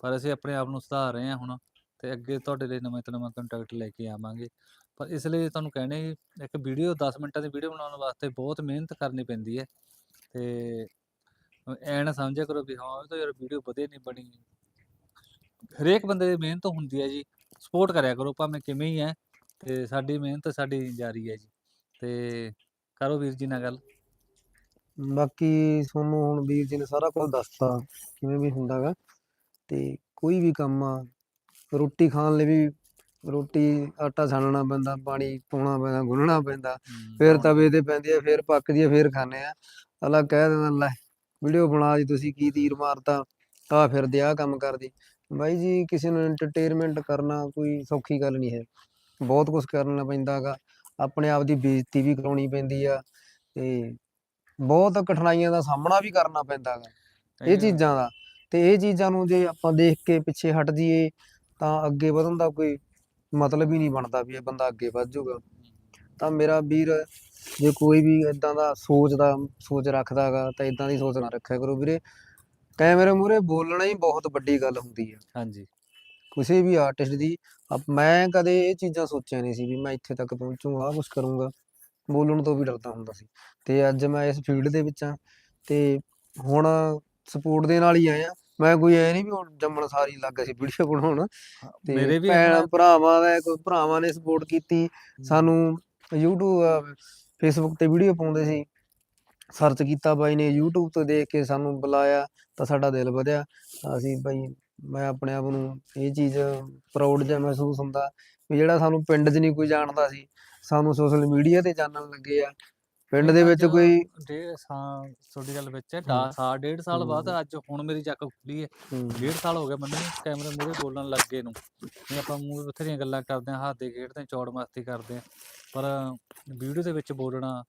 ਪਰ ਅਸੀਂ ਆਪਣੇ ਆਪ ਨੂੰ ਸੁਧਾਰ ਰਹੇ ਹਾਂ ਹੁਣ ਤੇ ਅੱਗੇ ਤੁਹਾਡੇ ਲਈ ਨਵੇਂ ਤੋਂ ਨਵਾਂ ਕੰਟੈਕਟ ਲੈ ਕੇ ਆਵਾਂਗੇ। ਪਰ ਇਸ ਲਈ ਤੁਹਾਨੂੰ ਕਹਿਣੇ ਜੀ, ਇੱਕ ਵੀਡੀਓ 10 ਮਿੰਟਾਂ ਦੀ ਵੀਡੀਓ ਬਣਾਉਣ ਵਾਸਤੇ ਬਹੁਤ ਮਿਹਨਤ ਕਰਨੀ ਪੈਂਦੀ ਹੈ ਤੇ ਐ ਨਾ ਸਮਝਿਆ ਕਰੋ ਵੀ ਹਾਂ ਇਹ ਤਾਂ ਯਾਰ ਵੀਡੀਓ ਵਧੀਆ ਨਹੀਂ ਬਣੀ। ਹਰੇਕ ਬੰਦੇ ਦੀ ਮਿਹਨਤ ਹੁੰਦੀ ਹੈ ਜੀ। ਸਪੋਰਟ ਕਰਿਆ ਕਰੋ ਭਾਵੇਂ ਕਿਵੇਂ ਹੀ ਹੈ ਤੇ ਸਾਡੀ ਮਿਹਨਤ ਸਾਡੀ ਜਾਰੀ ਹੈ ਜੀ। ਤੇ ਕਰੋ ਵੀਰ ਜੀ ਨਾਲ ਗੱਲ।
ਬਾਕੀ ਤੁਹਾਨੂੰ ਹੁਣ ਵੀਰ ਜੀ ਨੇ ਸਾਰਾ ਕੁਝ ਦੱਸਤਾ ਕਿਵੇਂ ਵੀ ਹੁੰਦਾਗਾ ਤੇ ਕੋਈ ਵੀ ਕੰਮ ਆ ਰੋਟੀ ਖਾਣ ਲਈ ਵੀ ਰੋਟੀ ਆਟਾ ਛਾਣਨਾ ਪੈਂਦਾ ਪਾਣੀ ਪਾਉਣਾ ਪੈਂਦਾ ਗੁੰਨਣਾ ਪੈਂਦਾ। ਫਿਰ ਤਵੇ ਤੇ ਪੈਂਦੀ ਆ ਫਿਰ ਪੱਕਦੀ ਆ ਫਿਰ ਖਾਂਦੇ ਆ ਅਲਾ ਕਹਿ ਦਿੰਦਾ ਲੈ ਵੀਡੀਓ ਬਣਾ ਜੀ ਤੁਸੀਂ ਕੀ ਤੀਰ ਮਾਰਤਾ ਆ ਫਿਰਦੇ ਆ ਕੰਮ ਕਰਦੀ ਬਾਈ ਜੀ ਕਿਸੇ ਨੂੰ ਐਂਟਰਟੇਨਮੈਂਟ ਕਰਨਾ ਕੋਈ ਸੌਖੀ ਗੱਲ ਨਹੀਂ ਹੈ। ਬਹੁਤ ਕੁਝ ਕਰਨਾ ਪੈਂਦਾਗਾ ਆਪਣੇ ਆਪ ਦੀ ਬੇਇੱਜ਼ਤੀ ਵੀ ਕਰਾਉਣੀ ਪੈਂਦੀ ਆ ਤੇ ਬਹੁਤ ਕਠਿਨਾਈਆਂ ਦਾ ਸਾਹਮਣਾ ਵੀ ਕਰਨਾ ਪੈਂਦਾਗਾ ਇਹ
ਇਹ
ਚੀਜ਼ਾਂ ਦਾ ਤੇ ਇਹ ਚੀਜ਼ਾਂ ਨੂੰ ਜੇ ਆਪਾਂ ਦੇਖ ਕੇ ਪਿੱਛੇ ਹਟ ਜਾਈਏ ਤਾਂ ਅੱਗੇ ਵਧਣ ਦਾ ਕੋਈ ਮਤਲਬ ਹੀ ਨਹੀਂ ਬਣਦਾ ਵੀ ਇਹ ਬੰਦਾ ਅੱਗੇ ਵੱਧ ਜਾਊਗਾ। ਤਾਂ ਮੇਰਾ ਵੀਰ ਜੇ ਕੋਈ ਵੀ ਇਦਾਂ ਦਾ ਸੋਚਦਾ ਸੋਚ ਰੱਖਦਾਗਾ ਤਾਂ ਇਦਾਂ ਦੀ ਸੋਚ ਨਾ ਰੱਖਿਆ ਕਰੋ ਵੀਰੇ। ਕੈਮਰੇ ਮੂਹਰੇ ਬੋਲਣਾ ਹੀ ਬਹੁਤ ਵੱਡੀ ਗੱਲ ਹੁੰਦੀ ਹੈ।
ਹਾਂਜੀ।
ਕਿਸੇ ਵੀ ਆਰਟਿਸਟ ਦੀ ਮੈਂ ਕਦੇ ਇਹ ਚੀਜ਼ਾਂ ਸੋਚਿਆ ਨਹੀਂ ਸੀ ਵੀ ਮੈਂ ਇੱਥੇ ਤੱਕ ਪਹੁੰਚੂਗਾ ਆਹ ਕੁਝ ਕਰੂੰਗਾ। ਬੋਲਣ ਤੋਂ ਵੀ ਡਰਦਾ ਹੁੰਦਾ ਸੀ। ਤੇ ਅੱਜ ਮੈਂ ਇਸ ਫੀਲਡ ਦੇ ਵਿੱਚ ਆ ਤੇ ਹੁਣ ਸਪੋਰਟ ਦੇ ਨਾਲ ਹੀ। ਆਇਆ ਮੈਂ ਕੋਈ ਐ ਨਹੀਂ ਵੀ ਹੁਣ ਜੰਮਣ ਸਾਰੀ ਲੱਗ ਸੀ ਵੀਡੀਓ ਬਣਾਉਣ। ਤੇ
ਮੇਰੇ ਵੀ
ਭਰਾਵਾਂ ਦਾ ਕੋਈ ਭਰਾਵਾਂ ਨੇ ਸਪੋਰਟ ਕੀਤੀ। ਸਾਨੂੰ YouTube ਫੇਸਬੁੱਕ ਤੇ ਵੀਡੀਓ ਪਾਉਂਦੇ ਸੀ। ਸਰਚ ਕੀਤਾ ਬਾਈ ਨੇ, YouTube ਤੋਂ ਦੇਖ ਕੇ ਸਾਨੂੰ ਬੁਲਾਇਆ ਤਾਂ ਸਾਡਾ ਦਿਲ ਵਧਿਆ। ਤਾਂ ਅਸੀਂ ਬਾਈ, ਮੈਂ ਆਪਣੇ ਆਪ ਨੂੰ ਇਹ ਚੀਜ਼ ਪ੍ਰਾਊਡ ਜਿਹਾ ਮਹਿਸੂਸ ਹੁੰਦਾ ਵੀ ਜਿਹੜਾ ਸਾਨੂੰ ਪਿੰਡ 'ਚ ਨਹੀਂ ਕੋਈ ਜਾਣਦਾ ਸੀ, ਸਾਨੂੰ ਸੋਸ਼ਲ ਮੀਡੀਆ ਤੇ ਜਾਣਨ ਲੱਗੇ ਆ। ਪਿੰਡ ਦੇ ਵਿੱਚ ਕੋਈ
ਡੇਢ ਸਾਲ ਤੁਹਾਡੀ ਗੱਲ ਵਿੱਚ ਹੈ। ਡਾ ਸਾਲ ਡੇਢ ਸਾਲ ਬਾਅਦ। ਅੱਜ ਹੁਣ ਮੇਰੀ ਚੱਕ ਖੁੱਲੀ ਹੈ। ਡੇਢ ਸਾਲ ਹੋ ਗਿਆ ਮੈਨੂੰ ਕੈਮਰੇ ਮੂਹਰੇ ਬੋਲਣ ਲੱਗੇ ਨੂੰ। ਨਹੀਂ ਆਪਾਂ ਮੂੰਹ ਬਥੇਰੀਆਂ ਗੱਲਾਂ ਕਰਦੇ ਹਾਂ ਹੱਸਦੇ ਖੇਡਦੇ ਹਾਂ, ਚੌੜ ਮਸਤੀ ਕਰਦੇ ਹਾਂ। ਪਰ ਵੀਡੀਓ ਦੇ ਵਿੱਚ ਬੋਲਣਾ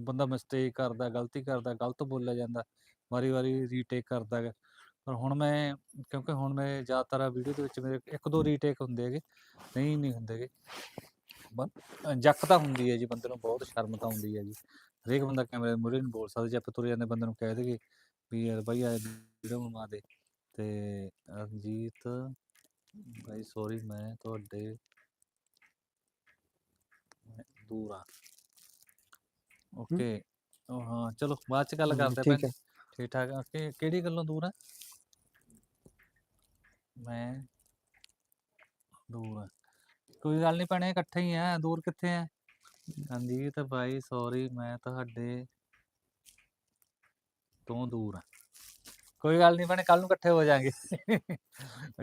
ਬੰਦਾ ਮਿਸਟੇਕ ਕਰਦਾ ਗਲਤੀ ਕਰਦਾ ਗਲਤ ਬੋਲਿਆ ਜਾਂਦਾ ਵਾਰੀ ਵਾਰੀ ਰੀਟੇਕ ਕਰਦਾ ਗਾ। ਪਰ ਹੁਣ ਮੈਂ ਕਿਉਂਕਿ ਹੁਣ ਮੈਂ ਜ਼ਿਆਦਾਤਰ ਵੀਡੀਓ ਦੇ ਵਿੱਚ ਮੇਰੇ ਇੱਕ ਦੋ ਰੀਟੇਕ ਹੁੰਦੇ ਹੈਗੇ ਨਹੀਂ ਨਹੀਂ ਹੁੰਦੇਗੇ ਜੱਕ ਤਾਂ ਹੁੰਦੀ ਹੈ ਜੀ ਬੰਦੇ ਨੂੰ ਬਹੁਤ ਸ਼ਰਮ ਤਾਂ ਆਉਂਦੀ ਹੈ ਜੀ। ਹਰੇਕ ਬੰਦਾ ਕੈਮਰੇ ਮੂਹਰੇ ਨਹੀਂ ਬੋਲ ਸਕਦਾ ਜੇ ਆਪਾਂ ਤੁਰੇ ਜਾਂਦੇ ਬੰਦੇ ਨੂੰ ਕਹਿ ਦੇਗੇ ਵੀ ਯਾਰ ਬਾਈ ਆ ਵੀਡੀਓ ਬਣਵਾ ਦੇ। ਤੇ ਰਣਜੀਤ ਬਾਈ ਸੌਰੀ ਮੈਂ ਤੁਹਾਡੇ ਦੂਰ ਆ। ਓਕੇ ਉਹ ਹਾਂ ਚਲੋ ਬਾਅਦ ਚ ਗੱਲ ਕਰਦੇ
ਹੈ।
ਠੀਕ ਠਾਕ ਆ। ਕਿ ਕਿਹੜੀ ਗੱਲੋਂ ਦੂਰ ਆ? ਮੈਂ ਦੂਰ ਆ। ਕੋਈ ਗੱਲ ਨਹੀਂ ਭੈਣੇ ਇਕੱਠੇ ਹੀ ਆ ਦੂਰ ਕਿੱਥੇ ਆ? ਹਾਂਜੀ ਤਾਂ ਬਾਈ ਸੌਰੀ ਮੈਂ ਤੁਹਾਡੇ ਤੋਂ ਦੂਰ ਆ। ਕੋਈ ਗੱਲ ਨਹੀਂ ਭੈਣੇ ਕੱਲ ਨੂੰ ਇਕੱਠੇ ਹੋ ਜਾਾਂਗੇ।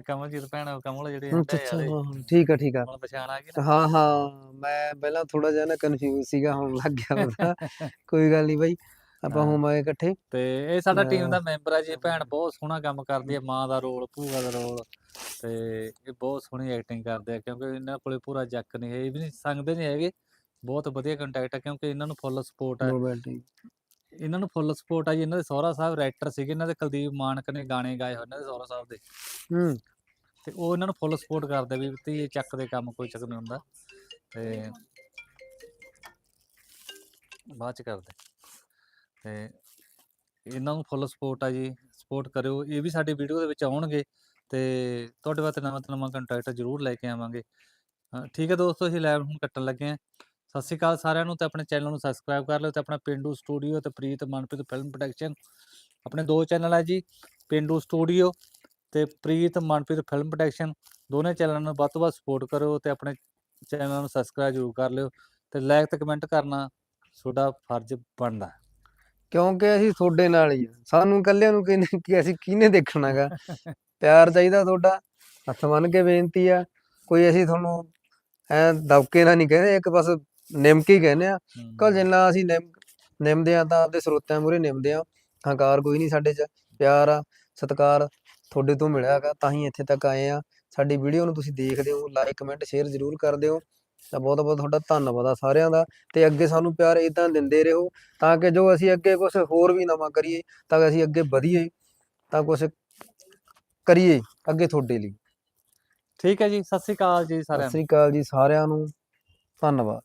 ਕਮਲਜੀਤ ਭੈਣ ਕਮਲ ਜਿਹੜੇ ਹੁੰਦੇ ਆ
ਹਾਂ ਠੀਕ ਆ ਠੀਕ ਆ।
ਕਮਲ ਪਛਾਣ ਆ ਗਈ ਨਾ।
ਹਾਂ ਹਾਂ ਮੈਂ ਪਹਿਲਾਂ ਥੋੜਾ ਜਿਹਾ ਨਾ ਕਨਫਿਊਜ਼ ਸੀਗਾ ਹੁਣ ਲੱਗ ਗਿਆ ਪਤਾ। ਕੋਈ ਗੱਲ ਨਹੀਂ ਬਾਈ। ਆਪਾਂ। ਹੋਵਾਂਗੇ ਇਕੱਠੇ।
ਤੇ ਇਹ ਸਾਡਾ ਟੀਮ ਦਾ ਮੈਂਬਰ ਆ ਜੀ ਇਹ ਭੈਣ ਬਹੁਤ ਸੋਹਣਾ ਕੰਮ ਕਰਦੀ ਹੈ ਮਾਂ ਦਾ ਰੋਲ ਭੂਆ ਦਾ ਰੋਲ। ਤੇ ਇਹ ਬਹੁਤ ਸੋਹਣੀ ਐਕਟਿੰਗ ਕਰਦੇ ਆ ਕਿਉਂਕਿ ਇਹਨਾਂ ਕੋਲੇ ਪੂਰਾ ਜੱਕ ਨਹੀਂ ਹੈ ਇਹ ਵੀ ਨਹੀਂ ਸੰਗਦੇ ਨਹੀਂ ਹੈਗੇ। ਬਹੁਤ ਵਧੀਆ ਕੰਟੈਕਟ ਆ ਕਿਉਂਕਿ ਇਹਨਾਂ ਨੂੰ ਫੁੱਲ ਸਪੋਰਟ
ਟੀਮ
ਇਹਨਾਂ ਨੂੰ ਫੁੱਲ ਸਪੋਰਟ ਆ ਜੀ ਇਹਨਾਂ ਦੇ ਸਹੁਰਾ ਸਾਹਿਬ ਰਾਈਟਰ ਸੀਗੇ ਇਹਨਾਂ ਦੇ ਕੁਲਦੀਪ ਮਾਨਕ ਨੇ ਗਾਣੇ ਗਾਏ ਹੋਏ ਇਹਨਾਂ ਦੇ ਸਹੁਰਾ ਸਾਹਿਬ ਦੇ।
ਹੂੰ।
ਤੇ ਉਹ ਇਹਨਾਂ ਨੂੰ ਫੁੱਲ ਸਪੋਰਟ ਕਰਦੇ ਵੀ ਤੇ ਇਹ ਚੱਕ ਦੇ ਕੰਮ ਕੋਈ ਚੱਕ ਨਹੀਂ ਹੁੰਦਾ। ਤੇ ਬਾਅਦ ਚ ਕਰਦੇ। ਤੇ ਇਹਨਾਂ ਨੂੰ ਫੁੱਲ ਸਪੋਰਟ ਆ ਜੀ ਸਪੋਰਟ ਕਰਿਓ। ਇਹ ਵੀ ਸਾਡੀ ਵੀਡੀਓ ਦੇ ਵਿੱਚ ਆਉਣਗੇ ਤੇ ਤੁਹਾਡੇ ਵਾਸਤੇ ਨਵਾਂ ਤੋਂ ਨਵਾਂ ਕੰਟੈਕਟ ਜ਼ਰੂਰ ਲੈ ਕੇ ਆਵਾਂਗੇ। ਠੀਕ ਹੈ ਦੋਸਤੋ, ਅਸੀਂ ਲਾਈਵ ਹੁਣ ਕੱਟਣ ਲੱਗੇ ਹਾਂ। ਸਤਿ ਸ਼੍ਰੀ ਅਕਾਲ ਸਾਰਿਆਂ ਨੂੰ ਤੇ ਆਪਣੇ ਚੈਨਲ ਨੂੰ ਸਬਸਕ੍ਰਾਈਬ ਕਰ ਲਿਓ ਤੇ ਆਪਣਾ ਪਿੰਡੂ ਸਟੂਡੀਓ ਤੇ ਪ੍ਰੀਤ ਮਨਪ੍ਰੀਤ ਫਿਲਮ ਪ੍ਰੋਡਕਸ਼ਨ ਆਪਣੇ ਦੋ ਚੈਨਲ ਆ ਜੀ, ਪਿੰਡੂ ਸਟੂਡੀਓ ਤੇ ਪ੍ਰੀਤ ਮਨਪ੍ਰੀਤ ਫਿਲਮ ਪ੍ਰੋਡਕਸ਼ਨ ਦੋਨੇ ਚੈਨਲਾਂ ਨੂੰ ਵੱਧ ਤੋਂ ਵੱਧ ਸਪੋਰਟ ਕਰੋ ਤੇ ਆਪਣੇ ਚੈਨਲ ਨੂੰ ਸਬਸਕ੍ਰਾਈਬ ਜ਼ਰੂਰ ਕਰ ਲਿਓ ਤੇ ਲਾਈਕ ਤੇ ਕਮੈਂਟ ਕਰਨਾ ਤੁਹਾਡਾ ਫਰਜ਼ ਬਣਦਾ।
ਕਿਉਂਕਿ ਅਸੀਂ ਤੁਹਾਡੇ ਨਾਲ ਹੀ ਆ। ਸਾਨੂੰ ਇਕੱਲਿਆਂ ਨੂੰ ਕਿਹਨੇ ਕਿ ਅਸੀਂ ਕਿਹਨੇ ਦੇਖਣਾਗਾ ਪਿਆਰ ਚਾਹੀਦਾ ਤੁਹਾਡਾ ਹੱਥ ਬੰਨ ਕੇ ਬੇਨਤੀ ਆ। ਕੋਈ ਅਸੀਂ ਤੁਹਾਨੂੰ ਐ ਦਬਕੇ ਨਾਲ ਨਹੀਂ ਕਹਿੰਦੇ ਇੱਕ ਬਸ ਨਿਮ ਕੇ ਹੀ ਕਹਿੰਦੇ ਆ। ਕਲ ਜਿੰਨਾ ਅਸੀਂ ਨਿਮ ਨਿਮਦੇ ਆ ਤਾਂ ਆਪਦੇ ਸਰੋਤਿਆਂ ਮੂਹਰੇ ਨਿਮਦੇ ਆ। ਹੰਕਾਰ ਕੋਈ ਨਹੀਂ ਸਾਡੇ 'ਚ। ਪਿਆਰ ਆ ਸਤਿਕਾਰ ਤੁਹਾਡੇ ਤੋਂ ਮਿਲਿਆਗਾ ਤਾਂ ਹੀ ਇੱਥੇ ਤੱਕ ਆਏ ਆ। ਸਾਡੀ ਵੀਡੀਓ ਨੂੰ ਤੁਸੀਂ ਦੇਖਦੇ ਹੋ ਲਾਈਕ ਕਮੈਂਟ ਸ਼ੇਅਰ ਜ਼ਰੂਰ ਕਰਦੇ ਹੋ ਤਾਂ ਬਹੁਤ ਬਹੁਤ ਤੁਹਾਡਾ ਧੰਨਵਾਦ ਆ ਸਾਰਿਆਂ ਦਾ ਤੇ ਅੱਗੇ ਸਾਨੂੰ ਪਿਆਰ ਇਦਾਂ ਦਿੰਦੇ ਰਹੋ ਤਾਂ ਕਿ ਜੋ ਅਸੀਂ ਅੱਗੇ ਕੁਝ ਹੋਰ ਵੀ ਨਵਾਂ ਕਰੀਏ ਤਾਂ ਕਿ ਅਸੀਂ ਅੱਗੇ ਵਧੀਏ ਤਾਂ ਕੁਝ ਕਰੀਏ ਅੱਗੇ ਤੁਹਾਡੇ ਲਈ।
ਠੀਕ ਹੈ ਜੀ ਸਤਿ ਸ਼੍ਰੀ ਅਕਾਲ ਜੀ
ਸਤਿ
ਸਾਰਿਆਂ ਨੂੰ।
ਸ੍ਰੀ ਅਕਾਲ ਜੀ ਸਾਰਿਆਂ ਨੂੰ ਧੰਨਵਾਦ।